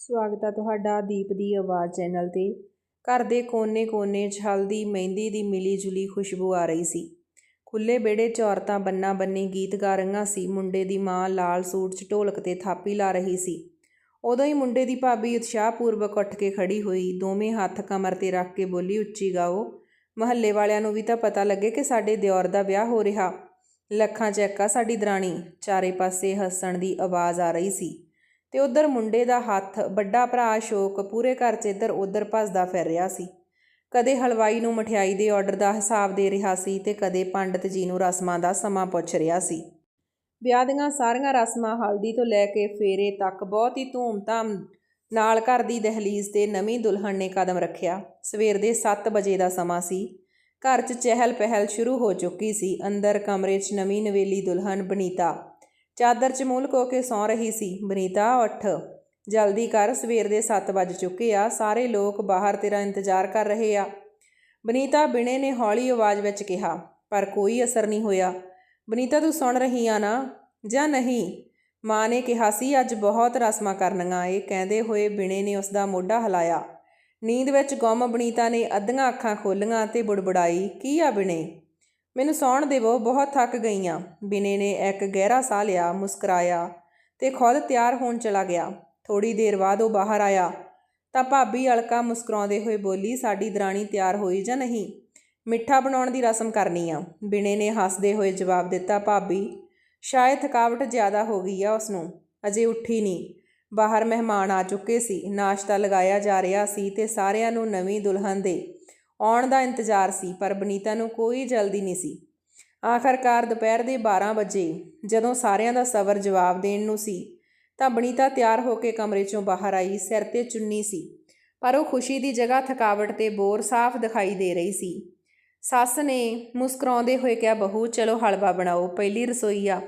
ਸਵਾਗਤ ਹੈ ਤੁਹਾਡਾ ਦੀਪ ਦੀ ਆਵਾਜ਼ ਚੈਨਲ ਤੇ। ਘਰ ਦੇ ਕੋਨੇ-ਕੋਨੇ 'ਚ ਹਲਦੀ ਮਹਿੰਦੀ ਦੀ ਮਿਲੀ-ਜੁਲੀ ਖੁਸ਼ਬੂ ਆ ਰਹੀ ਸੀ। ਖੁੱਲੇ ਵਿਹੜੇ 'ਚ ਔਰਤਾਂ ਬੰਨਾ-ਬੰਨੀ ਗੀਤ ਗਾ ਰਹੀਆਂ ਸੀ। ਮੁੰਡੇ ਦੀ ਮਾਂ ਲਾਲ ਸੂਟ 'ਚ ਢੋਲਕ ਤੇ ਥਾਪੀ ਲਾ ਰਹੀ ਸੀ। ਉਦੋਂ ਹੀ ਮੁੰਡੇ ਦੀ ਭਾਬੀ ਉਤਸ਼ਾਹਪੂਰਵਕ ਉੱਠ ਕੇ ਖੜੀ ਹੋਈ। ਦੋਵੇਂ ਹੱਥ ਕਮਰ ਤੇ ਰੱਖ ਕੇ ਬੋਲੀ, ਉੱਚੀ ਗਾਓ। ਮਹੱਲੇ ਵਾਲਿਆਂ ਨੂੰ ਵੀ ਤਾਂ ਪਤਾ ਲੱਗੇ ਕਿ ਸਾਡੇ ਦਿਓਰ ਦਾ ਵਿਆਹ ਹੋ ਰਿਹਾ। ਲੱਖਾਂ ਚੈੱਕਾ ਸਾਡੀ ਦਰਾਣੀ। ਚਾਰੇ ਪਾਸੇ ਹੱਸਣ ਦੀ ਆਵਾਜ਼ ਆ ਰਹੀ ਸੀ। ਤੇ ਉਧਰ ਮੁੰਡੇ ਦਾ ਹੱਥ, ਵੱਡਾ ਭਰਾ ਅਸ਼ੋਕ ਪੂਰੇ ਘਰ 'ਚ ਇੱਧਰ ਉੱਧਰ ਭੱਜਦਾ ਫਿਰ ਰਿਹਾ ਸੀ। ਕਦੇ ਹਲਵਾਈ ਨੂੰ ਮਠਿਆਈ ਦੇ ਆਰਡਰ ਦਾ ਹਿਸਾਬ ਦੇ ਰਿਹਾ ਸੀ ਤੇ ਕਦੇ ਪੰਡਤ ਜੀ ਨੂੰ ਰਸਮਾਂ ਦਾ ਸਮਾਂ ਪੁੱਛ ਰਿਹਾ ਸੀ। ਵਿਆਹ ਦੀਆਂ ਸਾਰੀਆਂ ਰਸਮਾਂ ਹਲਦੀ ਤੋਂ ਲੈ ਕੇ ਫੇਰੇ ਤੱਕ ਬਹੁਤ ਹੀ ਧੂਮ-ਧਾਮ ਨਾਲ ਘਰ ਦੀ ਦਹਲੀਜ਼ ਤੇ ਨਵੀਂ ਦੁਲਹਨ ਨੇ ਕਦਮ ਰੱਖਿਆ। ਸਵੇਰ ਦੇ 7 ਵਜੇ ਦਾ ਸਮਾਂ ਸੀ। ਘਰ 'ਚ ਚਹਿਲ ਪਹਿਲ ਸ਼ੁਰੂ ਹੋ ਚੁੱਕੀ ਸੀ। ਅੰਦਰ ਕਮਰੇ 'ਚ ਨਵੀਂ ਨਵੇਲੀ ਦੁਲਹਨ ਬਨੀਤਾ ਚਾਦਰ 'ਚ ਮੂੰਹ ਲੁਕੋ ਕੇ ਸੌਂ ਰਹੀ ਸੀ ਬਨੀਤਾ ਉੱਠ। ਜਲਦੀ ਕਰ, ਸਵੇਰ ਦੇ 7 ਵੱਜ ਚੁੱਕੇ ਆ, ਸਾਰੇ ਲੋਕ ਬਾਹਰ ਤੇਰਾ ਇੰਤਜ਼ਾਰ ਕਰ ਰਹੇ ਆ। ਬਨੀਤਾ ਬਿਨੇ ਨੇ ਹੌਲੀ ਆਵਾਜ਼ ਵਿੱਚ ਕਿਹਾ, ਪਰ ਕੋਈ ਅਸਰ ਨਹੀਂ ਹੋਇਆ। ਬਨੀਤਾ ਤੂੰ ਸੁਣ ਰਹੀ ਆ ਨਾ, ਜਾਂ ਨਹੀਂ? ਮਾਂ ਨੇ ਕਿਹਾ ਸੀ, ਅੱਜ ਬਹੁਤ ਰਸਮਾਂ ਕਰਨੀਆਂ ਇਹ ਕਹਿੰਦੇ ਹੋਏ ਬਿਨੇ ਨੇ ਉਸ ਦਾ ਮੋਢਾ ਹਿਲਾਇਆ। ਨੀਂਦ ਵਿੱਚ ਗੁੰਮ ਬਨੀਤਾ ਨੇ ਅੱਧੀਆਂ ਅੱਖਾਂ ਖੋਲੀਆਂ ਤੇ ਬੁੜਬੁੜਾਈ, ਕੀ ਆ ਬਿਨੇ? ਮੈਨੂੰ ਸੌਣ ਦੇਵੋ, ਬਹੁਤ ਥੱਕ ਗਈਆਂ। ਬਿਨੇ ਨੇ ਇੱਕ ਗਹਿਰਾ ਸਾਹ ਲਿਆ, ਮੁਸਕਰਾਇਆ ਤੇ ਖੁਦ ਤਿਆਰ ਹੋਣ ਚਲਾ ਗਿਆ। ਥੋੜੀ ਦੇਰ ਬਾਅਦ ਉਹ ਬਾਹਰ ਆਇਆ। ਤਾਂ ਭਾਬੀ ਅਲਕਾ ਮੁਸਕਰਾਉਂਦੇ ਹੋਏ ਬੋਲੀ, ਸਾਡੀ ਦਰਾਣੀ ਤਿਆਰ ਹੋਈ ਜਾਂ ਨਹੀਂ? ਮਿੱਠਾ ਬਣਾਉਣ ਦੀ ਰਸਮ ਕਰਨੀ ਆ। ਬਿਨੇ ਨੇ ਹੱਸਦੇ ਹੋਏ ਜਵਾਬ ਦਿੱਤਾ, ਭਾਬੀ, ਸ਼ਾਇਦ ਥਕਾਵਟ ਜ਼ਿਆਦਾ ਹੋ ਗਈ ਆ ਉਸ ਨੂੰ ਅਜੇ ਉੱਠੀ ਨਹੀਂ। ਬਾਹਰ ਮਹਿਮਾਨ ਆ ਚੁੱਕੇ ਸੀ। ਨਾਸ਼ਤਾ ਲਗਾਇਆ ਜਾ ਰਿਹਾ ਸੀ ਤੇ ਸਾਰਿਆਂ ਨੂੰ ਨਵੀਂ ਦੁਲਹਨ ਦੇ ਆਉਣ ਦਾ ਇੰਤਜ਼ਾਰ ਸੀ, ਪਰ ਬਨੀਤਾ ਨੂੰ ਕੋਈ ਜਲਦੀ ਨਹੀਂ ਸੀ। ਆਖਰਕਾਰ ਦੁਪਹਿਰ ਦੇ 12 ਵਜੇ, ਜਦੋਂ ਸਾਰਿਆਂ ਦਾ ਸਬਰ ਜਵਾਬ ਦੇਣ ਨੂੰ ਸੀ, ਤਾਂ ਬਨੀਤਾ ਤਿਆਰ ਹੋ ਕੇ ਕਮਰੇ ਚੋਂ ਬਾਹਰ ਆਈ, ਸਿਰ ਤੇ ਚੁੰਨੀ ਸੀ, ਪਰ ਉਹ ਖੁਸ਼ੀ ਦੀ ਜਗ੍ਹਾ ਥਕਾਵਟ ਤੇ ਬੋਰ ਸਾਫ਼ ਦਿਖਾਈ ਦੇ ਰਹੀ ਸੀ। ਸੱਸ ਨੇ ਮੁਸਕਰਾਉਂਦੇ ਹੋਏ ਕਿਹਾ, ਬਹੂ, ਚਲੋ ਹਲਵਾ ਬਣਾਓ, ਪਹਿਲੀ ਰਸੋਈ ਆ,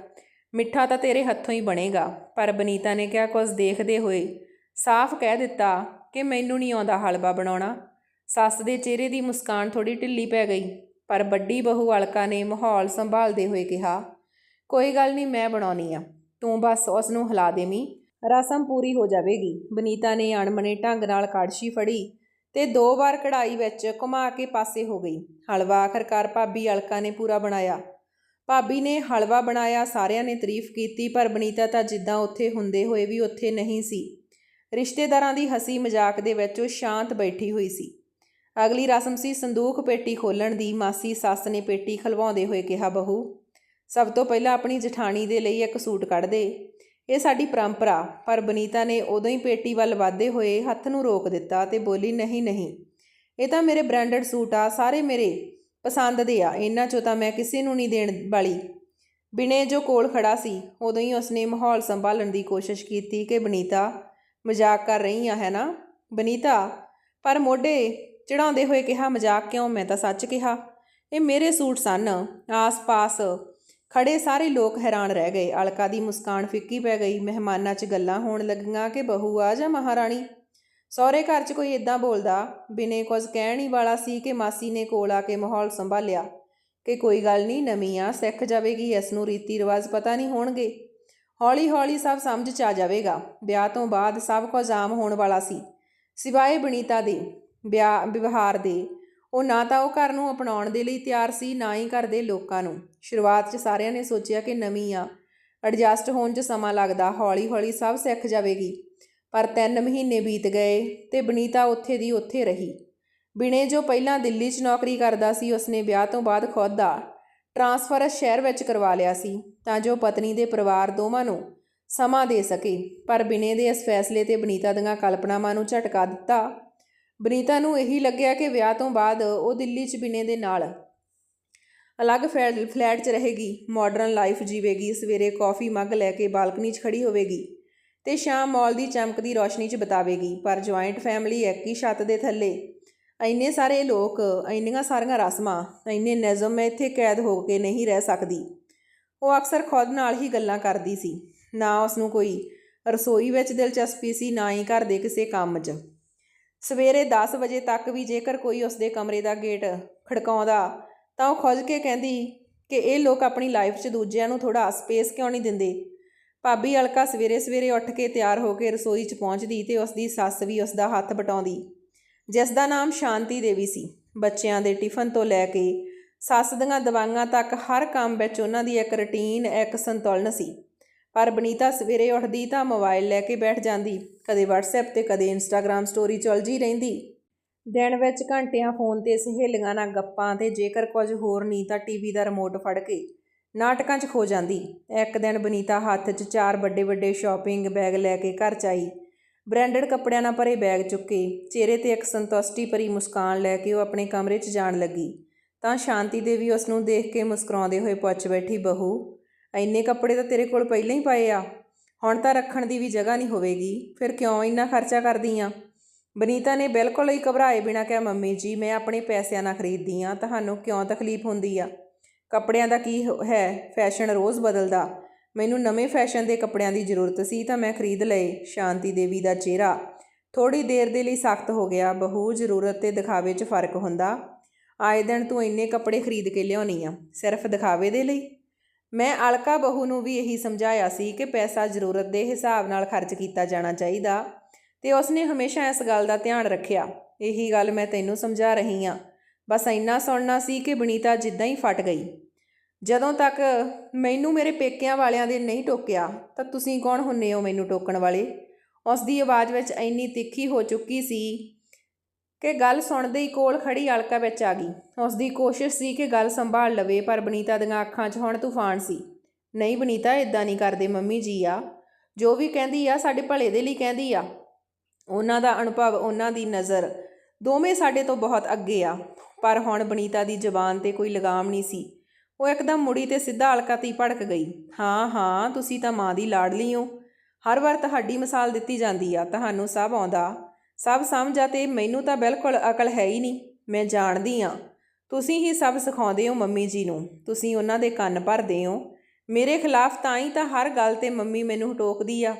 ਮਿੱਠਾ ਤਾਂ ਤੇਰੇ ਹੱਥੋਂ ਹੀ ਬਣੇਗਾ। ਪਰ ਬਨੀਤਾ ਨੇ ਕਿਹਾ ਕੁਝ ਦੇਖਦੇ ਹੋਏ ਸਾਫ਼ ਕਹਿ ਦਿੱਤਾ ਕਿ ਮੈਨੂੰ ਨਹੀਂ ਆਉਂਦਾ ਹਲਵਾ ਬਣਾਉਣਾ। ਸੱਸ ਦੇ ਚਿਹਰੇ ਦੀ ਮੁਸਕਾਨ ਥੋੜੀ ਢਿੱਲੀ ਪੈ ਗਈ, ਪਰ ਵੱਡੀ ਬਹੂ ਅਲਕਾ ਨੇ ਮਾਹੌਲ ਸੰਭਾਲਦੇ ਹੋਏ ਕਿਹਾ, ਕੋਈ ਗੱਲ ਨਹੀਂ, ਮੈਂ ਬਣਾਉਣੀ ਆ। ਤੂੰ ਬਸ ਉਸ ਨੂੰ ਹਿਲਾ ਦੇਵੀਂ। ਰਸਮ ਪੂਰੀ ਹੋ ਜਾਵੇਗੀ। ਬਨੀਤਾ ਨੇ ਅਣਮਣੇ ਢੰਗ ਨਾਲ ਕਾੜਸ਼ੀ ਫੜੀ ਤੇ ਦੋ ਵਾਰ ਕਢਾਈ ਵਿੱਚ ਘੁਮਾ ਕੇ ਪਾਸੇ ਹੋ ਗਈ। ਹਲਵਾ ਆਖਰਕਾਰ ਭਾਬੀ ਅਲਕਾ ਨੇ ਪੂਰਾ ਬਣਾਇਆ। ਭਾਬੀ ਨੇ ਹਲਵਾ ਬਣਾਇਆ, ਸਾਰਿਆਂ ਨੇ ਤਾਰੀਫ ਕੀਤੀ, ਪਰ ਬਨੀਤਾ ਤਾਂ ਜਿੱਦਾਂ ਉੱਥੇ ਹੁੰਦੇ ਹੋਏ ਵੀ ਉੱਥੇ ਨਹੀਂ ਸੀ। ਰਿਸ਼ਤੇਦਾਰਾਂ ਦੀ ਹਸੀ ਮਜ਼ਾਕ ਦੇ ਵਿੱਚ ਉਹ ਸ਼ਾਂਤ ਬੈਠੀ ਹੋਈ ਸੀ। ਅਗਲੀ ਰਸਮ ਸੀ ਸੰਦੂਖ ਪੇਟੀ ਖੋਲਣ ਦੀ। ਮਾਸੀ ਸੱਸ ਨੇ ਪੇਟੀ ਖਲਵਾਉਂਦੇ ਹੋਏ ਕਿਹਾ, ਬਹੂ, ਸਭ ਤੋਂ ਪਹਿਲਾਂ ਆਪਣੀ ਜਠਾਣੀ ਦੇ ਲਈ ਇੱਕ ਸੂਟ ਕੱਢ ਦੇ। ਇਹ ਸਾਡੀ ਪਰੰਪਰਾ, ਪਰ ਬਨੀਤਾ ਨੇ ਉਦੋਂ ਹੀ ਪੇਟੀ ਵੱਲ ਵਾਧੇ ਹੋਏ ਹੱਥ ਨੂੰ ਰੋਕ ਦਿੱਤਾ ਤੇ ਬੋਲੀ, ਨਹੀਂ ਨਹੀਂ, ਇਹ ਤਾਂ ਮੇਰੇ ਬ੍ਰਾਂਡਡ ਸੂਟ ਆ, ਸਾਰੇ ਮੇਰੇ ਪਸੰਦ ਦੇ ਆ, ਇਹਨਾਂ ਚੋਂ ਤਾਂ ਮੈਂ ਕਿਸੇ ਨੂੰ ਨਹੀਂ ਦੇਣ ਵਾਲੀ। ਬਿਨੇ ਜੋ ਕੋਲ ਖੜਾ ਸੀ, ਉਦੋਂ ਹੀ ਉਸਨੇ ਮਾਹੌਲ ਸੰਭਾਲਣ ਦੀ ਕੋਸ਼ਿਸ਼ ਕੀਤੀ ਕਿ ਬਨੀਤਾ ਮਜ਼ਾਕ ਕਰ ਰਹੀ ਆ, ਹੈ ਨਾ? ਬਨੀਤਾ, ਪਰ ਮੋਢੇ ਚੜਾਉਂਦੇ ਹੋਏ ਕਿਹਾ, ਮਜ਼ਾਕ ਕਿਉਂ? ਮੈਂ ਤਾਂ ਸੱਚ ਕਿਹਾ। ਇਹ ਮੇਰੇ ਸੂਟ ਸਨ। ਆਸ-ਪਾਸ ਖੜੇ ਸਾਰੇ ਲੋਕ ਹੈਰਾਨ ਰਹਿ ਗਏ। ਅਲਕਾ ਦੀ ਮੁਸਕਾਨ ਫਿੱਕੀ ਪੈ ਗਈ। ਮਹਿਮਾਨਾਂ 'ਚ ਗੱਲਾਂ ਹੋਣ ਲੱਗੀਆਂ ਕਿ ਬਹੂ ਆ ਜਾਂ ਮਹਾਰਾਣੀ? ਸਹੁਰੇ ਘਰ 'ਚ ਕੋਈ ਇਦਾਂ ਬੋਲਦਾ? ਬਿਨੇ ਕੁਝ ਕਹਿਣ ਹੀ ਵਾਲਾ ਸੀ ਕਿ ਮਾਸੀ ਨੇ ਕੋਲ ਆ ਕੇ ਮਾਹੌਲ ਸੰਭਾਲਿਆ ਕਿ ਕੋਈ ਗੱਲ ਨਹੀਂ, ਨਵੀਂ ਆ, ਸਿੱਖ ਜਾਵੇਗੀ, ਇਸ ਨੂੰ ਰੀਤੀ ਰਿਵਾਜ ਪਤਾ ਨਹੀਂ ਹੋਣਗੇ। ਹੌਲੀ-ਹੌਲੀ ਸਭ ਸਮਝ 'ਚ ਆ ਜਾਵੇਗਾ। ਵਿਆਹ ਤੋਂ ਬਾਅਦ ਸਭ ਕੁਝ ਆਮ ਹੋਣ ਵਾਲਾ ਸੀ। ਸਿਵਾਏ ਬਨੀਤਾ ਦੇ। ਵਿਆਹ ਵਿਵਹਾਰ ਦੇ। ਉਹ ਨਾ ਤਾਂ ਉਹ ਘਰ ਨੂੰ ਅਪਣਾਉਣ ਦੇ ਲਈ ਤਿਆਰ ਸੀ, ਨਾ ਹੀ ਘਰ ਦੇ ਲੋਕਾਂ ਨੂੰ। ਸ਼ੁਰੂਆਤ 'ਚ ਸਾਰਿਆਂ ਨੇ ਸੋਚਿਆ ਕਿ ਨਵੀਂ ਆ। ਐਡਜਸਟ ਹੋਣ 'ਚ ਸਮਾਂ ਲੱਗਦਾ। ਹੌਲੀ-ਹੌਲੀ ਸਭ ਸਿੱਖ ਜਾਵੇਗੀ। ਪਰ 3 ਮਹੀਨੇ ਬੀਤ ਗਏ ਤੇ ਬਨੀਤਾ ਉੱਥੇ ਦੀ ਉੱਥੇ ਰਹੀ। ਬਿਨੇ ਜੋ ਪਹਿਲਾਂ ਦਿੱਲੀ 'ਚ ਨੌਕਰੀ ਕਰਦਾ ਸੀ, ਉਸਨੇ ਵਿਆਹ ਤੋਂ ਬਾਅਦ ਖੁਦ ਦਾ ਟਰਾਂਸਫਰ ਸ਼ਹਿਰ ਵਿੱਚ ਕਰਵਾ ਲਿਆ ਸੀ, ਤਾਂ ਜੋ ਪਤਨੀ ਦੇ ਪਰਿਵਾਰ ਦੋਵਾਂ ਨੂੰ ਸਮਾਂ ਦੇ ਸਕੇ। ਪਰ ਬਿਨੇ ਦੇ ਇਸ ਫੈਸਲੇ ਤੇ ਬਨੀਤਾ ਦੀਆਂ ਕਲਪਨਾਵਾਂ ਨੂੰ ਝਟਕਾ ਦਿੱਤਾ। ਬਨੀਤਾ ਨੂੰ ਇਹੀ ਲੱਗਿਆ ਕਿ ਵਿਆਹ ਤੋਂ ਬਾਅਦ ਉਹ ਦਿੱਲੀ 'ਚ ਬਿਨੇ ਦੇ ਨਾਲ ਅਲੱਗ ਫਲੈਟ 'ਚ ਰਹੇਗੀ ਮਾਡਰਨ ਲਾਈਫ ਜੀਵੇਗੀ, ਸਵੇਰੇ ਕਾਫੀ ਮੱਗ ਲੈ ਕੇ ਬਾਲਕਨੀ 'ਚ ਖੜੀ ਹੋਵੇਗੀ ਤੇ ਸ਼ਾਮ ਮਾਲ ਦੀ ਚਮਕਦੀ ਰੋਸ਼ਨੀ 'ਚ ਬਿਤਾਵੇਗੀ, ਪਰ ਜੁਆਇੰਟ ਫੈਮਿਲੀ ਇੱਕ ਹੀ ਛੱਤ ਦੇ ਥੱਲੇ। ਇੰਨੇ ਸਾਰੇ ਲੋਕ, ਇੰਨੀਆਂ ਸਾਰੀਆਂ ਰਸਮਾਂ, ਇੰਨੇ ਨਿਯਮ ਮੈਂ ਇੱਥੇ ਕੈਦ ਹੋ ਕੇ ਨਹੀਂ ਰਹਿ ਸਕਦੀ। ਉਹ ਅਕਸਰ ਖੁਦ ਨਾਲ ਹੀ ਗੱਲਾਂ ਕਰਦੀ ਸੀ। ਨਾ ਉਸ ਨੂੰ ਕੋਈ ਰਸੋਈ ਵਿੱਚ ਦਿਲਚਸਪੀ ਸੀ, ਨਾ ਹੀ ਘਰ ਦੇ ਕਿਸੇ ਕੰਮ 'ਚ। ਸਵੇਰੇ 10 ਵਜੇ ਤੱਕ ਵੀ ਜੇਕਰ ਕੋਈ ਉਸਦੇ ਕਮਰੇ ਦਾ ਗੇਟ ਖੜਕਾਉਂਦਾ, ਤਾਂ ਉਹ ਖੁੱਲ੍ਹ ਕੇ ਕਹਿੰਦੀ ਕਿ ਇਹ ਲੋਕ ਆਪਣੀ ਲਾਈਫ 'ਚ ਦੂਜਿਆਂ ਨੂੰ ਥੋੜਾ ਸਪੇਸ ਕਿਉਂ ਨਹੀਂ ਦਿੰਦੇ? ਭਾਬੀ ਅਲਕਾ ਸਵੇਰੇ ਸਵੇਰੇ ਉੱਠ ਕੇ ਤਿਆਰ ਹੋ ਕੇ ਰਸੋਈ 'ਚ ਪਹੁੰਚਦੀ ਤੇ ਉਸ ਦੀ ਸੱਸ ਵੀ ਉਸ ਦਾ ਹੱਥ ਬਟਾਉਂਦੀ, ਜਿਸ ਦਾ ਨਾਮ ਸ਼ਾਂਤੀ ਦੇਵੀ ਸੀ। ਬੱਚਿਆਂ ਦੇ ਟਿਫਨ ਤੋਂ ਲੈ ਕੇ ਸੱਸ ਦੀਆਂ ਦਵਾਈਆਂ ਤੱਕ ਹਰ ਕੰਮ ਵਿੱਚ ਉਹਨਾਂ ਦੀ ਇੱਕ ਰੁਟੀਨ ਇੱਕ ਸੰਤੁਲਨ ਸੀ। ਪਰ ਬਨੀਤਾ ਸਵੇਰੇ ਉੱਠਦੀ ਤਾਂ ਮੋਬਾਈਲ ਲੈ ਕੇ ਬੈਠ ਜਾਂਦੀ, ਕਦੇ WhatsApp ਤੇ ਕਦੇ Instagram ਸਟੋਰੀ ਚਲਜੀ ਰਹਿੰਦੀ। ਦਿਨ ਵਿੱਚ ਘੰਟਿਆਂ ਫੋਨ ਤੇ ਸਹੇਲੀਆਂ ਨਾਲ ਗੱਪਾਂ ਤੇ ਜੇਕਰ ਕੁਝ ਹੋਰ ਨਹੀਂ ਤਾਂ ਟੀਵੀ ਦਾ ਰਿਮੋਟ ਫੜ ਕੇ ਨਾਟਕਾਂ 'ਚ ਖੋ ਜਾਂਦੀ। ਇੱਕ ਦਿਨ ਬਨੀਤਾ ਹੱਥ 'ਚ ਚਾਰ ਵੱਡੇ ਵੱਡੇ ਸ਼ਾਪਿੰਗ ਬੈਗ ਲੈ ਕੇ ਘਰ 'ਚ ਆਈ। ਬ੍ਰਾਂਡਡ ਕੱਪੜਿਆਂ ਨਾਲ ਭਰੇ ਬੈਗ ਚੁੱਕੇ, ਚਿਹਰੇ ਤੇ ਇੱਕ ਸੰਤੁਸ਼ਟੀ ਭਰੀ ਮੁਸਕਾਨ ਲੈ ਕੇ ਉਹ ਆਪਣੇ ਕਮਰੇ 'ਚ ਜਾਣ ਲੱਗੀ। ਤਾਂ ਸ਼ਾਂਤੀ ਦੇਵੀ ਉਸ ਨੂੰ ਦੇਖ ਕੇ ਮੁਸਕਰਾਉਂਦੇ ਹੋਏ ਪੁੱਛ ਬੈਠੀ, ਬਹੂ ਇੰਨੇ ਕੱਪੜੇ ਤਾਂ ਤੇਰੇ ਕੋਲ ਪਹਿਲਾਂ ਹੀ ਪਏ ਆ। ਹੁਣ ਤਾਂ ਰੱਖਣ ਦੀ ਵੀ ਜਗ੍ਹਾ ਨਹੀਂ ਹੋਵੇਗੀ। ਫਿਰ ਕਿਉਂ ਇੰਨਾ ਖਰਚਾ ਕਰਦੀ ਆ? ਬਨੀਤਾ ਨੇ ਬਿਲਕੁਲ ਹੀ ਘਬਰਾਏ ਬਿਨਾਂ ਕਿਹਾ, ਮੰਮੀ ਜੀ, ਮੈਂ ਆਪਣੇ ਪੈਸਿਆਂ ਨਾਲ ਖਰੀਦਦੀ ਆ। ਤੁਹਾਨੂੰ ਕਿਉਂ ਤਕਲੀਫ ਹੁੰਦੀ ਆ? ਕੱਪੜਿਆਂ ਦਾ ਕੀ ਹੈ ਫੈਸ਼ਨ ਰੋਜ਼ ਬਦਲਦਾ। ਮੈਨੂੰ ਨਵੇਂ ਫੈਸ਼ਨ ਦੇ ਕੱਪੜਿਆਂ ਦੀ ਜ਼ਰੂਰਤ ਸੀ ਤਾਂ ਮੈਂ ਖਰੀਦ ਲਏ। ਸ਼ਾਂਤੀ ਦੇਵੀ ਦਾ ਚਿਹਰਾ ਥੋੜੀ ਦੇਰ ਦੇ ਲਈ ਸਖਤ ਹੋ ਗਿਆ। ਬਹੂ ਜ਼ਰੂਰਤ ਤੇ ਦਿਖਾਵੇ 'ਚ ਫ਼ਰਕ ਹੁੰਦਾ। ਆਏ ਦਿਨ ਤੂੰ ਇੰਨੇ ਕੱਪੜੇ ਖਰੀਦ ਕੇ ਲਿਆਉਣੀ ਆ। ਸਿਰਫ ਦਿਖਾਵੇ ਦੇ ਲਈ? ਮੈਂ ਅਲਕਾ ਬਹੂ ਨੂੰ ਵੀ ਇਹੀ ਸਮਝਾਇਆ ਸੀ ਕਿ ਪੈਸਾ ਜ਼ਰੂਰਤ ਦੇ ਹਿਸਾਬ ਨਾਲ ਖਰਚ ਕੀਤਾ ਜਾਣਾ ਚਾਹੀਦਾ ਤੇ ਉਸਨੇ ਹਮੇਸ਼ਾ ਇਸ ਗੱਲ ਦਾ ਧਿਆਨ ਰੱਖਿਆ। ਇਹੀ ਗੱਲ ਮੈਂ ਤੈਨੂੰ ਸਮਝਾ ਰਹੀ ਆ ਬਸ ਇੰਨਾ ਸੁਣਨਾ ਸੀ ਕਿ ਬਨੀਤਾ ਜਿੱਦਾਂ ਹੀ ਫਟ ਗਈ। ਜਦੋਂ ਤੱਕ ਮੈਨੂੰ ਮੇਰੇ ਪੇਕਿਆਂ ਵਾਲਿਆਂ ਦੇ ਨਹੀਂ ਟੋਕਿਆ, ਤਾਂ ਤੁਸੀਂ ਕੌਣ ਹੁੰਨੇ ਹੋ ਮੈਨੂੰ ਟੋਕਣ ਵਾਲੇ? ਉਸ ਦੀ ਆਵਾਜ਼ ਵਿੱਚ ਇੰਨੀ ਤਿੱਖੀ ਹੋ ਚੁੱਕੀ ਸੀ ਕਿ ਗੱਲ ਸੁਣਦੇ ਹੀ ਕੋਲ ਖੜੀ ਅਲਕਾ ਵਿੱਚ ਆ ਗਈ। ਉਸ ਦੀ ਕੋਸ਼ਿਸ਼ ਸੀ ਕਿ ਗੱਲ ਸੰਭਾਲ ਲਵੇ, ਪਰ ਬਨੀਤਾ ਦੀਆਂ ਅੱਖਾਂ 'ਚ ਹੁਣ ਤੂਫਾਨ ਸੀ। ਨਹੀਂ ਬਨੀਤਾ ਇਦਾਂ ਨਹੀਂ ਕਰਦੇ, ਮੰਮੀ ਜੀ ਆ। ਜੋ ਵੀ ਕਹਿੰਦੀ ਆ, ਸਾਡੇ ਭਲੇ ਦੇ ਲਈ ਕਹਿੰਦੀ ਆ। ਉਹਨਾਂ ਦਾ ਅਨੁਭਵ, ਉਹਨਾਂ ਦੀ ਨਜ਼ਰ, ਦੋਵੇਂ ਸਾਡੇ ਤੋਂ ਬਹੁਤ ਅੱਗੇ ਆ। ਪਰ ਹੁਣ ਬਨੀਤਾ ਦੀ ਜ਼ਬਾਨ ਤੇ ਕੋਈ ਲਗਾਮ ਨਹੀਂ ਸੀ। ਉਹ ਇੱਕਦਮ ਮੁੜੀ ਤੇ ਸਿੱਧਾ ਅਲਕਾ ਤੀ ਭੜਕ ਗਈ। ਹਾਂ ਹਾਂ, ਤੁਸੀਂ ਤਾਂ ਮਾਂ ਦੀ ਲਾਡਲੀ ਹੋ। ਹਰ ਵਾਰ ਤੁਹਾਡੀ ਮਿਸਾਲ ਦਿੱਤੀ ਜਾਂਦੀ ਆ, ਤੁਹਾਨੂੰ ਸਭ ਆਉਂਦਾ। ਸਭ ਸਮਝ ਆ ਤੇ ਮੈਨੂੰ ਤਾਂ ਬਿਲਕੁਲ ਅਕਲ ਹੈ ਹੀ ਨਹੀਂ, ਮੈਂ ਜਾਣਦੀ ਆ ਤੁਸੀਂ ਹੀ ਸਭ ਸਿਖਾਉਂਦੇ ਹੋ ਮੰਮੀ ਜੀ ਨੂੰ, ਤੁਸੀਂ ਉਹਨਾਂ ਦੇ ਕੰਨ ਭਰਦੇ ਹੋ। ਮੇਰੇ ਖਿਲਾਫ ਤਾਂ ਹੀ ਤਾਂ ਹਰ ਗੱਲ ਤੇ ਮੰਮੀ ਮੈਨੂੰ ਟੋਕਦੀ ਆ।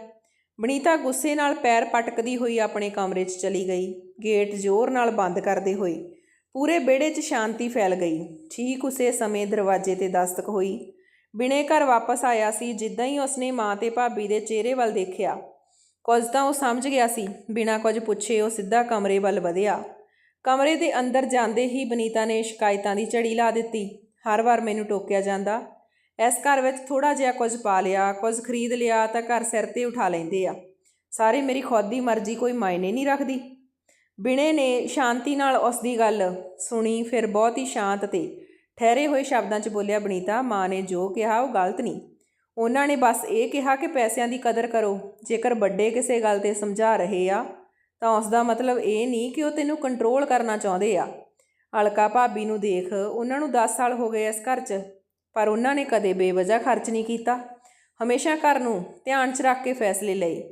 ਬਨੀਤਾ ਗੁੱਸੇ ਨਾਲ ਪੈਰ ਪਟਕਦੀ ਹੋਈ ਆਪਣੇ ਕਮਰੇ 'ਚ ਚਲੀ ਗਈ, ਗੇਟ ਜ਼ੋਰ ਨਾਲ ਬੰਦ ਕਰਦੇ ਹੋਏ। ਪੂਰੇ ਵਿਹੜੇ 'ਚ ਸ਼ਾਂਤੀ ਫੈਲ ਗਈ, ਠੀਕ ਉਸੇ ਸਮੇਂ ਦਰਵਾਜ਼ੇ ਤੇ ਦਸਤਕ ਹੋਈ। ਬਿਨੇ ਘਰ ਵਾਪਸ ਆਇਆ ਸੀ, ਜਿੱਦਾਂ ਹੀ ਉਸਨੇ ਮਾਂ ਤੇ ਭਾਬੀ ਦੇ ਚਿਹਰੇ ਵੱਲ ਦੇਖਿਆ। ਕੁਝ ਤਾਂ ਉਹ ਸਮਝ ਗਿਆ ਸੀ, ਬਿਨਾਂ ਕੁਝ ਪੁੱਛੇ ਉਹ ਸਿੱਧਾ ਕਮਰੇ ਵੱਲ ਵਧਿਆ। ਕਮਰੇ ਦੇ ਅੰਦਰ ਜਾਂਦੇ ਹੀ ਬਨੀਤਾ ਨੇ ਸ਼ਿਕਾਇਤਾਂ ਦੀ ਝੜੀ ਲਾ ਦਿੱਤੀ। ਹਰ ਵਾਰ ਮੈਨੂੰ ਟੋਕਿਆ ਜਾਂਦਾ। ਇਸ ਘਰ ਵਿੱਚ ਥੋੜਾ ਜਿਹਾ ਕੁਝ ਪਾ ਲਿਆ, ਕੁਝ ਖਰੀਦ ਲਿਆ ਤਾਂ ਘਰ ਸਿਰ ਤੇ ਉਠਾ ਲੈਂਦੇ ਆ। ਸਾਰੇ ਮੇਰੀ ਖੁਦ ਦੀ ਮਰਜ਼ੀ, ਕੋਈ ਮਾਇਨੇ ਨਹੀਂ ਰੱਖਦੀ। ਬਿਨੇ ਨੇ ਸ਼ਾਂਤੀ ਨਾਲ ਉਸ ਦੀ ਗੱਲ ਸੁਣੀ, ਫਿਰ ਬਹੁਤ ਹੀ ਸ਼ਾਂਤ ਤੇ ਠਹਿਰੇ ਹੋਏ ਸ਼ਬਦਾਂ 'ਚ ਬੋਲਿਆ ਬਨੀਤਾ, ਮਾਂ ਨੇ ਜੋ ਕਿਹਾ ਉਹ ਗਲਤ ਨਹੀਂ। ਉਹਨਾਂ ਨੇ ਬਸ ਇਹ ਕਿਹਾ ਕਿ ਪੈਸਿਆਂ ਦੀ ਕਦਰ ਕਰੋ, ਜੇਕਰ ਵੱਡੇ ਕਿਸੇ ਗੱਲ ਤੇ ਸਮਝਾ ਰਹੇ ਆ, ਤਾਂ ਉਸ ਦਾ ਮਤਲਬ ਇਹ ਨਹੀਂ ਕਿ ਉਹ ਤੈਨੂੰ ਕੰਟਰੋਲ ਕਰਨਾ ਚਾਹੁੰਦੇ ਆ। ਅਲਕਾ ਭਾਬੀ ਨੂੰ ਦੇਖ, ਉਹਨਾਂ ਨੂੰ 10 ਸਾਲ ਹੋ ਗਏ ਇਸ ਘਰ 'ਚ, ਪਰ ਉਹਨਾਂ ਨੇ ਕਦੇ ਬੇਵਜ੍ਹਾ ਖਰਚ ਨਹੀਂ ਕੀਤਾ। ਹਮੇਸ਼ਾ ਘਰ ਨੂੰ ਧਿਆਨ 'ਚ ਰੱਖ ਕੇ ਫੈਸਲੇ ਲਏ।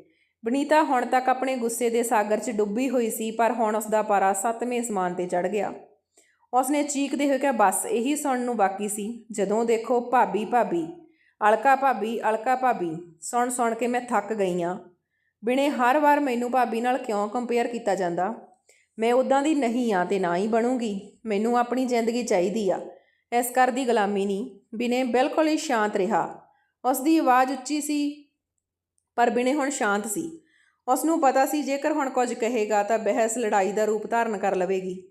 ਬਨੀਤਾ ਹੁਣ ਤੱਕ ਆਪਣੇ ਗੁੱਸੇ ਦੇ ਸਾਗਰ 'ਚ ਡੁੱਬੀ ਹੋਈ ਸੀ, ਪਰ ਹੁਣ ਉਸ ਦਾ ਪਾਰਾ ਸੱਤਵੇਂ ਅਸਮਾਨ ਤੇ ਚੜ ਗਿਆ। ਉਸਨੇ ਚੀਕਦੇ ਹੋਏ ਕਿਹਾ, ਬਸ ਇਹੀ ਸੁਣਨ ਨੂੰ ਬਾਕੀ ਸੀ। ਜਦੋਂ ਦੇਖੋ ਭਾਬੀ ਭਾਬੀ ਅਲਕਾ ਭਾਬੀ ਅਲਕਾ ਭਾਬੀ, ਸੁਣ ਸੁਣ ਕੇ ਮੈਂ ਥੱਕ ਗਈ ਆ। ਬਿਨੇ ਹਰ ਵਾਰ ਮੈਨੂੰ ਭਾਬੀ ਨਾਲ ਕਿਉਂ ਕੰਪੇਅਰ ਕੀਤਾ ਜਾਂਦਾ? ਮੈਂ ਉਦਾਂ ਦੀ ਨਹੀਂ ਆ ਤੇ ਨਾ ਹੀ ਬਣੂੰਗੀ। ਮੈਨੂੰ ਆਪਣੀ ਜ਼ਿੰਦਗੀ ਚਾਹੀਦੀ ਆ। ਇਸ ਘਰ ਦੀ ਗੁਲਾਮੀ ਨਹੀਂ। ਬਿਨੇ ਬਿਲਕੁਲ ਹੀ ਸ਼ਾਂਤ ਰਿਹਾ। ਉਸ ਦੀ ਆਵਾਜ਼ ਉੱਚੀ ਸੀ, ਪਰ ਬਿਨੇ ਹੁਣ ਸ਼ਾਂਤ ਸੀ। ਉਸ ਨੂੰ ਪਤਾ ਸੀ ਜੇਕਰ ਹੁਣ ਕੁਝ ਕਹੇਗਾ ਤਾਂ ਬਹਿਸ ਲੜਾਈ ਦਾ ਰੂਪ ਧਾਰਨ ਕਰ ਲਵੇਗੀ।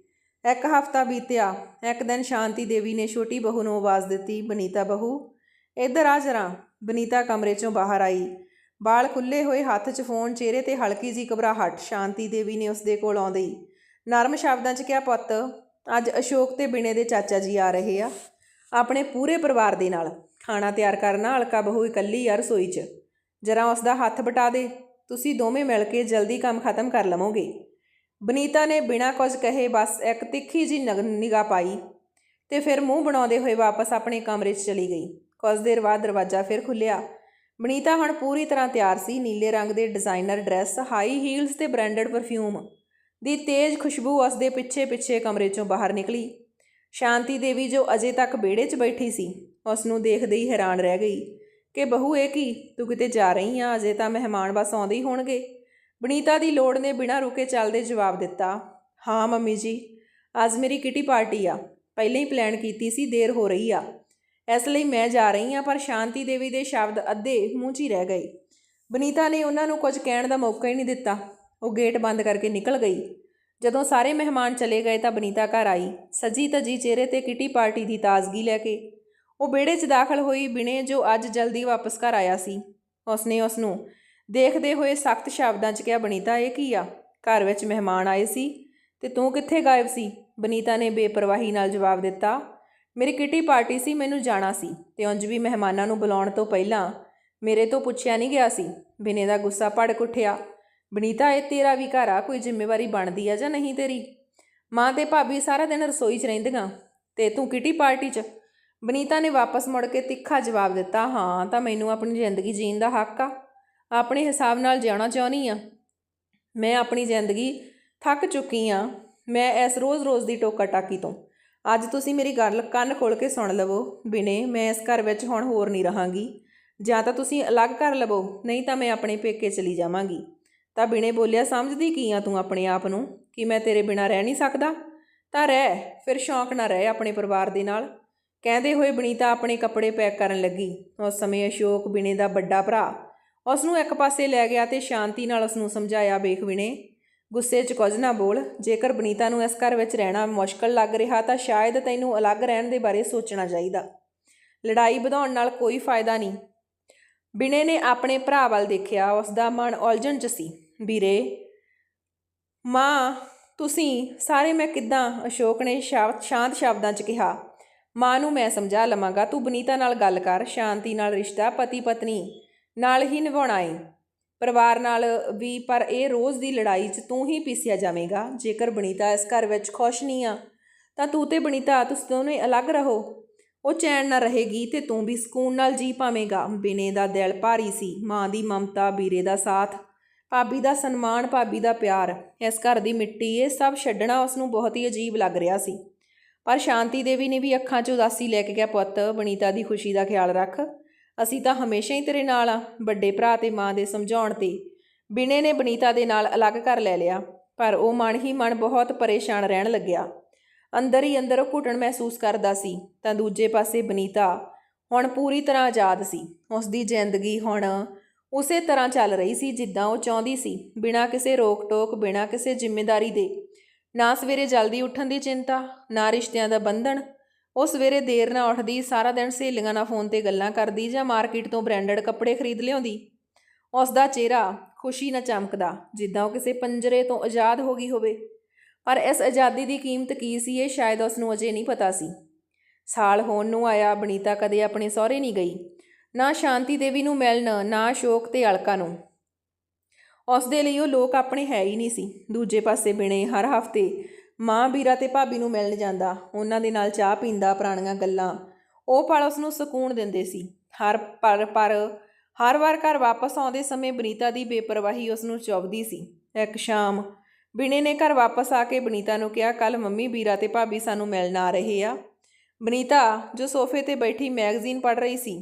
ਇੱਕ ਹਫ਼ਤਾ ਬੀਤਿਆ। ਇੱਕ ਦਿਨ ਸ਼ਾਂਤੀ ਦੇਵੀ ਨੇ ਛੋਟੀ ਬਹੂ ਨੂੰ ਆਵਾਜ਼ ਦਿੱਤੀ, ਬਨੀਤਾ ਬਹੂ ਇੱਧਰ ਆ ਜਰਾ। ਬਨੀਤਾ ਕਮਰੇ ਚੋਂ ਬਾਹਰ ਆਈ। ਬਾਲ ਖੁੱਲੇ ਹੋਏ ਹੱਥ 'ਚ ਫੋਨ, ਚਿਹਰੇ ਤੇ ਹਲਕੀ ਜੀ ਘਬਰਾਹਟ। ਸ਼ਾਂਤੀ ਦੇਵੀ ਨੇ ਉਸਦੇ ਕੋਲ ਆਉਂਦੇ ਹੀ ਨਰਮ ਸ਼ਬਦਾਂ 'ਚ ਕਿਹਾ, ਪੁੱਤ, ਅੱਜ ਅਸ਼ੋਕ ਤੇ ਬਿਨੇ ਦੇ ਚਾਚਾ ਜੀ ਆ ਰਹੇ ਆ। ਆਪਣੇ ਪੂਰੇ ਪਰਿਵਾਰ ਦੇ ਨਾਲ। ਖਾਣਾ ਤਿਆਰ ਕਰਨਾ, ਹਲਕਾ ਬਹੂ ਇਕੱਲੀ ਆ ਰਸੋਈ 'ਚ। ਜਰਾ ਉਸ ਦਾ ਹੱਥ ਬਟਾ ਦੇ। ਤੁਸੀਂ ਦੋਵੇਂ ਮਿਲ ਕੇ ਜਲਦੀ ਕੰਮ ਖਤਮ ਕਰ ਲਵੋਗੇ। ਬਨੀਤਾ ਨੇ ਬਿਨਾਂ ਕੁਝ ਕਹੇ ਬਸ ਇੱਕ ਤਿੱਖੀ ਜੀ ਨਿਗਾਹ ਪਾਈ ਤੇ ਫਿਰ ਮੂੰਹ ਬਣਾਉਂਦੇ ਹੋਏ ਵਾਪਸ ਆਪਣੇ ਕਮਰੇ 'ਚ ਚਲੀ ਗਈ। ਕੁਝ ਦੇਰ ਬਾਅਦ ਦਰਵਾਜ਼ਾ ਫਿਰ ਖੁੱਲਿਆ ਬਨੀਤਾ ਹੁਣ ਪੂਰੀ ਤਰ੍ਹਾਂ ਤਿਆਰ ਸੀ, ਨੀਲੇ ਰੰਗ ਦੇ ਡਿਜ਼ਾਈਨਰ ਡਰੈਸ, ਹਾਈ ਹੀਲਸ ਤੇ ਬ੍ਰਾਂਡਡ ਪਰਫਿਊਮ ਦੀ ਤੇਜ਼ ਖੁਸ਼ਬੂ ਉਸ ਦੇ ਪਿੱਛੇ ਪਿੱਛੇ ਕਮਰੇ 'ਚੋਂ ਬਾਹਰ ਨਿਕਲੀ। ਸ਼ਾਂਤੀ ਦੇਵੀ ਜੋ ਅਜੇ ਤੱਕ ਵਿਹੜੇ 'ਚ ਬੈਠੀ ਸੀ, ਉਸ ਨੂੰ ਦੇਖਦੇ ਹੀ ਹੈਰਾਨ ਰਹਿ ਗਈ ਕਿ ਬਹੂ ਇਹ ਕੀ, ਤੂੰ ਕਿਤੇ ਜਾ ਰਹੀ ਆ, ਅਜੇ ਤਾਂ ਮਹਿਮਾਨ ਬਸ ਆਉਂਦੇ ਹੀ ਹੋਣਗੇ। ਬਨੀਤਾ ਦੀ ਲੋੜ ਨੇ ਬਿਨਾਂ ਰੁਕੇ ਚੱਲਦੇ ਜਵਾਬ ਦਿੱਤਾ, ਹਾਂ ਮੰਮੀ ਜੀ, ਅੱਜ ਮੇਰੀ ਕਿਟੀ ਪਾਰਟੀ ਆ, ਪਹਿਲਾਂ ਹੀ ਪਲਾਨ ਕੀਤੀ ਸੀ, ਦੇਰ ਹੋ ਰਹੀ ਆ। ਇਸ ਲਈ ਮੈਂ ਜਾ ਰਹੀ ਹਾਂ, ਪਰ ਸ਼ਾਂਤੀ ਦੇਵੀ ਦੇ ਸ਼ਬਦ ਅੱਧੇ ਮੂੰਹ 'ਚ ਹੀ ਰਹਿ ਗਏ। ਬਨੀਤਾ ਨੇ ਉਹਨਾਂ ਨੂੰ ਕੁਝ ਕਹਿਣ ਦਾ ਮੌਕਾ ਹੀ ਨਹੀਂ ਦਿੱਤਾ। ਉਹ ਗੇਟ ਬੰਦ ਕਰਕੇ ਨਿਕਲ ਗਈ। ਜਦੋਂ ਸਾਰੇ ਮਹਿਮਾਨ ਚਲੇ ਗਏ ਤਾਂ ਬਨੀਤਾ ਘਰ ਆਈ। ਸਜੀ ਤਜੀ ਚਿਹਰੇ ਤੇ ਕਿਟੀ ਪਾਰਟੀ ਦੀ ਤਾਜ਼ਗੀ ਲੈ ਕੇ। ਉਹ ਵਿਹੜੇ 'ਚ ਦਾਖਲ ਹੋਈ ਬਿਨੇ ਜੋ ਅੱਜ ਜਲਦੀ ਵਾਪਸ ਘਰ ਆਇਆ ਸੀ। ਉਸਨੇ ਉਸ ਨੂੰ ਦੇਖਦੇ ਹੋਏ ਸਖਤ ਸ਼ਬਦਾਂ 'ਚ ਕਿਹਾ, ਬਨੀਤਾ, ਇਹ ਕੀ ਆ? ਘਰ ਵਿੱਚ ਮਹਿਮਾਨ ਆਏ ਸੀ ਤੇ ਤੂੰ ਕਿੱਥੇ ਗਾਇਬ ਸੀ? ਬਨੀਤਾ ਨੇ ਬੇਪਰਵਾਹੀ ਨਾਲ ਜਵਾਬ ਦਿੱਤਾ ਮੇਰੀ ਕਿਟੀ ਪਾਰਟੀ ਸੀ, ਮੈਨੂੰ ਜਾਣਾ ਸੀ ਤੇ ਉਂਝ ਵੀ ਮਹਿਮਾਨਾਂ ਨੂੰ ਬੁਲਾਉਣ ਤੋਂ ਪਹਿਲਾਂ ਮੇਰੇ ਤੋਂ ਪੁੱਛਿਆ ਨਹੀਂ ਗਿਆ ਸੀ, ਬਿਨੇ ਦਾ ਗੁੱਸਾ ਭੜਕ ਉੱਠਿਆ। ਬਨੀਤਾ, ਇਹ ਤੇਰਾ ਵੀ ਘਰ ਆ, ਕੋਈ ਜ਼ਿੰਮੇਵਾਰੀ ਬਣਦੀ ਆ ਜਾਂ ਨਹੀਂ ਤੇਰੀ? ਮਾਂ ਤੇ ਭਾਬੀ ਸਾਰਾ ਦਿਨ ਰਸੋਈ 'ਚ ਰਹਿੰਦੀਆਂ ਤੇ ਤੂੰ ਕਿਟੀ ਪਾਰਟੀ 'ਚ? ਬਨੀਤਾ ਨੇ ਵਾਪਸ ਮੁੜ ਕੇ ਤਿੱਖਾ ਜਵਾਬ ਦਿੱਤਾ, ਹਾਂ, ਤਾਂ ਮੈਨੂੰ ਆਪਣੀ ਜ਼ਿੰਦਗੀ ਜੀਣ ਦਾ ਹੱਕ ਆ। ਆਪਣੇ ਹਿਸਾਬ ਨਾਲ ਜਿਉਣਾ ਚਾਹੁੰਦੀ ਆ। ਮੈਂ ਆਪਣੀ ਜ਼ਿੰਦਗੀ ਥੱਕ ਚੁੱਕੀ ਆ। ਮੈਂ ਇਸ ਰੋਜ਼-ਰੋਜ਼ ਦੀ ਟੋਕਾ ਟਾਕੀ ਤੋਂ ਅੱਜ ਤੁਸੀਂ ਮੇਰੀ ਗੱਲ ਕੰਨ ਖੋਲ ਕੇ ਸੁਣ ਲਵੋ, ਬਿਨੇ ਮੈਂ ਇਸ ਘਰ ਵਿੱਚ ਹੁਣ ਹੋਰ ਨਹੀਂ ਰਹਾਂਗੀ। ਜਾਂ ਤਾਂ ਤੁਸੀਂ ਅਲੱਗ ਕਰ ਲਵੋ, ਨਹੀਂ ਤਾਂ ਮੈਂ ਆਪਣੇ ਪੇਕੇ ਚਲੀ ਜਾਵਾਂਗੀ। ਤਾਂ ਬਿਨੇ ਬੋਲਿਆ ਸਮਝਦੀ ਕੀ ਆ ਤੂੰ ਆਪਣੇ ਆਪ ਨੂੰ, ਕਿ ਮੈਂ ਤੇਰੇ ਬਿਨਾ ਰਹਿ ਨਹੀਂ ਸਕਦਾ? ਤਾਂ ਰਹਿ, ਫਿਰ ਸ਼ੌਂਕ ਨਾ ਰਹਿ ਆਪਣੇ ਪਰਿਵਾਰ ਦੇ ਨਾਲ। ਕਹਿੰਦੇ ਹੋਏ ਬਨੀਤਾ ਆਪਣੇ ਕੱਪੜੇ ਪੈਕ ਕਰਨ ਲੱਗੀ। ਉਸ ਸਮੇਂ ਅਸ਼ੋਕ ਬਿਨੇ ਦਾ ਵੱਡਾ ਭਰਾ ਉਸ ਨੂੰ ਇੱਕ ਪਾਸੇ ਲੈ ਗਿਆ ਤੇ ਸ਼ਾਂਤੀ ਨਾਲ ਉਸ ਨੂੰ ਸਮਝਾਇਆ, ਵੇਖ ਬਿਨੇ ਗੁੱਸੇ 'ਚ ਕੁਝ ਨਾ ਬੋਲ। ਜੇਕਰ ਬਨੀਤਾ ਨੂੰ ਇਸ ਘਰ ਵਿੱਚ ਰਹਿਣਾ ਮੁਸ਼ਕਲ ਲੱਗ ਰਿਹਾ ਤਾਂ ਸ਼ਾਇਦ ਤੈਨੂੰ ਅਲੱਗ ਰਹਿਣ ਦੇ ਬਾਰੇ ਸੋਚਣਾ ਚਾਹੀਦਾ। ਲੜਾਈ ਵਧਾਉਣ ਨਾਲ ਕੋਈ ਫਾਇਦਾ ਨਹੀਂ। ਬਿਨੇ ਨੇ ਆਪਣੇ ਭਰਾ ਵੱਲ ਦੇਖਿਆ ਉਸ ਦਾ ਮਨ ਉਲਝਣ 'ਚ ਸੀ। ਵੀਰੇ, ਮਾਂ, ਤੁਸੀਂ, ਸਾਰੇ ਮੈਂ ਕਿੱਦਾਂ? ਅਸ਼ੋਕ ਨੇ ਸ਼ਾਂਤ ਸ਼ਾਂਤ ਸ਼ਬਦਾਂ 'ਚ ਕਿਹਾ। ਮਾਂ ਨੂੰ ਮੈਂ ਸਮਝਾ ਲਵਾਂਗਾ, ਤੂੰ ਬਨੀਤਾ ਨਾਲ ਗੱਲ ਕਰ, ਸ਼ਾਂਤੀ ਨਾਲ ਰਿਸ਼ਤਾ ਪਤੀ ਪਤਨੀ ਨਾਲ ਹੀ ਨਿਭਾਉਣਾ ਏ। ਪਰਿਵਾਰ ਨਾਲ ਵੀ, ਪਰ ਇਹ ਰੋਜ਼ ਦੀ ਲੜਾਈ 'ਚ ਤੂੰ ਹੀ ਪੀਸਿਆ ਜਾਵੇਂਗਾ। ਜੇਕਰ ਬਨੀਤਾ ਇਸ ਘਰ ਵਿੱਚ ਖੁਸ਼ ਨਹੀਂ ਆ, ਤਾਂ ਤੂੰ ਤੇ ਬਨੀਤਾ, ਤੁਸੀਂ ਦੋਨੇ ਅਲੱਗ ਰਹੋ। ਉਹ ਚੈਨ ਨਾ ਰਹੇਗੀ ਤੇ ਤੂੰ ਵੀ ਸਕੂਨ ਨਾਲ ਜੀ ਪਾਵੇਂਗਾ। ਬਿਨੇ ਦਾ ਦਿਲ ਭਾਰੀ ਸੀ, ਮਾਂ ਦੀ ਮਮਤਾ ਵੀਰੇ ਦਾ ਸਾਥ, ਭਾਬੀ ਦਾ ਸਨਮਾਨ, ਭਾਬੀ ਦਾ ਪਿਆਰ। ਇਸ ਘਰ ਦੀ ਮਿੱਟੀ, ਇਹ ਸਭ ਛੱਡਣਾ ਉਸ ਨੂੰ ਬਹੁਤ ਹੀ ਅਜੀਬ ਲੱਗ ਰਿਹਾ ਸੀ। ਪਰ ਸ਼ਾਂਤੀ ਦੇਵੀ ਨੇ ਵੀ ਅੱਖਾਂ 'ਚ ਉਦਾਸੀ ਲੈ ਕੇ ਕਿਹਾ, ਪੁੱਤ, ਬਨੀਤਾ ਦੀ ਖੁਸ਼ੀ ਦਾ ਖਿਆਲ ਰੱਖ। ਅਸੀਂ ਤਾਂ ਹਮੇਸ਼ਾ ਹੀ ਤੇਰੇ ਨਾਲ ਆ, ਵੱਡੇ ਭਰਾ ਤੇ ਮਾਂ ਦੇ ਸਮਝਾਉਣ ਤੇ। ਬਿਨੇ ਨੇ ਬਨੀਤਾ ਦੇ ਨਾਲ ਅਲੱਗ ਕਰ ਲੈ ਲਿਆ, ਪਰ ਉਹ ਮਨ ਹੀ ਮਨ ਬਹੁਤ ਪਰੇਸ਼ਾਨ ਰਹਿਣ ਲੱਗਿਆ। ਅੰਦਰ ਹੀ ਅੰਦਰ ਉਹ ਘੁਟਣ ਮਹਿਸੂਸ ਕਰਦਾ ਸੀ, ਤਾਂ ਦੂਜੇ ਪਾਸੇ ਬਨੀਤਾ ਹੁਣ ਪੂਰੀ ਤਰ੍ਹਾਂ ਆਜ਼ਾਦ ਸੀ। ਉਸ ਦੀ ਜ਼ਿੰਦਗੀ ਹੁਣ ਉਸੇ ਤਰ੍ਹਾਂ ਚੱਲ ਰਹੀ ਸੀ ਜਿੱਦਾਂ ਉਹ ਚਾਹੁੰਦੀ ਸੀ, ਬਿਨਾਂ ਕਿਸੇ ਰੋਕ ਟੋਕ ਬਿਨਾਂ ਕਿਸੇ ਜ਼ਿੰਮੇਵਾਰੀ ਦੇ। ਨਾ ਸਵੇਰੇ ਜਲਦੀ ਉੱਠਣ ਦੀ ਚਿੰਤਾ, ਨਾ ਰਿਸ਼ਤਿਆਂ ਦਾ ਬੰਧਨ ਉਹ ਸਵੇਰੇ ਦੇਰ ਨਾਲ ਉੱਠਦੀ, ਸਾਰਾ ਦਿਨ ਸਹੇਲੀਆਂ ਨਾਲ ਫੋਨ ਤੇ ਗੱਲਾਂ ਕਰਦੀ ਜਾਂ ਮਾਰਕੀਟ ਤੋਂ ਬ੍ਰਾਂਡਡ ਕੱਪੜੇ ਖਰੀਦ ਲਿਆਉਂਦੀ। ਉਸ ਦਾ ਚਿਹਰਾ ਖੁਸ਼ੀ ਨਾਲ ਚਮਕਦਾ, ਜਿੱਦਾਂ ਉਹ ਕਿਸੇ ਪੰਜਰੇ ਤੋਂ ਆਜ਼ਾਦ ਹੋ ਗਈ ਹੋਵੇ। ਪਰ ਇਸ ਆਜ਼ਾਦੀ ਦੀ ਕੀਮਤ ਕੀ ਸੀ, ਇਹ ਸ਼ਾਇਦ ਉਸ ਨੂੰ ਅਜੇ ਨਹੀਂ ਪਤਾ ਸੀ। ਸਾਲ ਹੋਣ ਨੂੰ ਆਇਆ, ਬਨੀਤਾ ਕਦੇ ਆਪਣੇ ਸਹੁਰੇ ਨਹੀਂ ਗਈ। ਨਾ ਸ਼ਾਂਤੀ ਦੇਵੀ ਨੂੰ ਮਿਲਣ, ਨਾ ਅਸ਼ੋਕ ਤੇ ਅਲਕਾ ਨੂੰ। ਉਸ ਦੇ ਲਈ ਉਹ ਲੋਕ ਆਪਣੇ ਹੈ ਹੀ ਨਹੀਂ ਸੀ। ਦੂਜੇ ਪਾਸੇ ਬਿਨੇ ਹਰ ਹਫ਼ਤੇ ਮਾਂ ਵੀਰਾ ਤੇ ਭਾਬੀ ਨੂੰ ਮਿਲਣ ਜਾਂਦਾ। ਉਹਨਾਂ ਦੇ ਨਾਲ ਚਾਹ ਪੀਂਦਾ, ਪੁਰਾਣੀਆਂ ਗੱਲਾਂ। ਉਹ ਪਲ ਉਸ ਨੂੰ ਸਕੂਨ ਦਿੰਦੇ ਸੀ। ਹਰ ਪਰ ਪਰ, ਹਰ ਵਾਰ ਘਰ ਵਾਪਸ ਆਉਂਦੇ ਸਮੇਂ ਬਨੀਤਾ ਦੀ ਬੇਪਰਵਾਹੀ ਉਸ ਨੂੰ ਚੁਭਦੀ ਸੀ। ਇੱਕ ਸ਼ਾਮ, ਬਿਨੇ ਨੇ ਘਰ ਵਾਪਸ ਆ ਕੇ ਬਨੀਤਾ ਨੂੰ ਕਿਹਾ ਕੱਲ ਮੰਮੀ ਵੀਰਾ ਤੇ ਭਾਬੀ ਸਾਨੂੰ ਮਿਲਣ ਆ ਰਹੇ ਆ। ਬਨੀਤਾ, ਜੋ ਸੋਫੇ ਤੇ ਬੈਠੀ ਮੈਗਜ਼ੀਨ ਪੜ੍ਹ ਰਹੀ ਸੀ,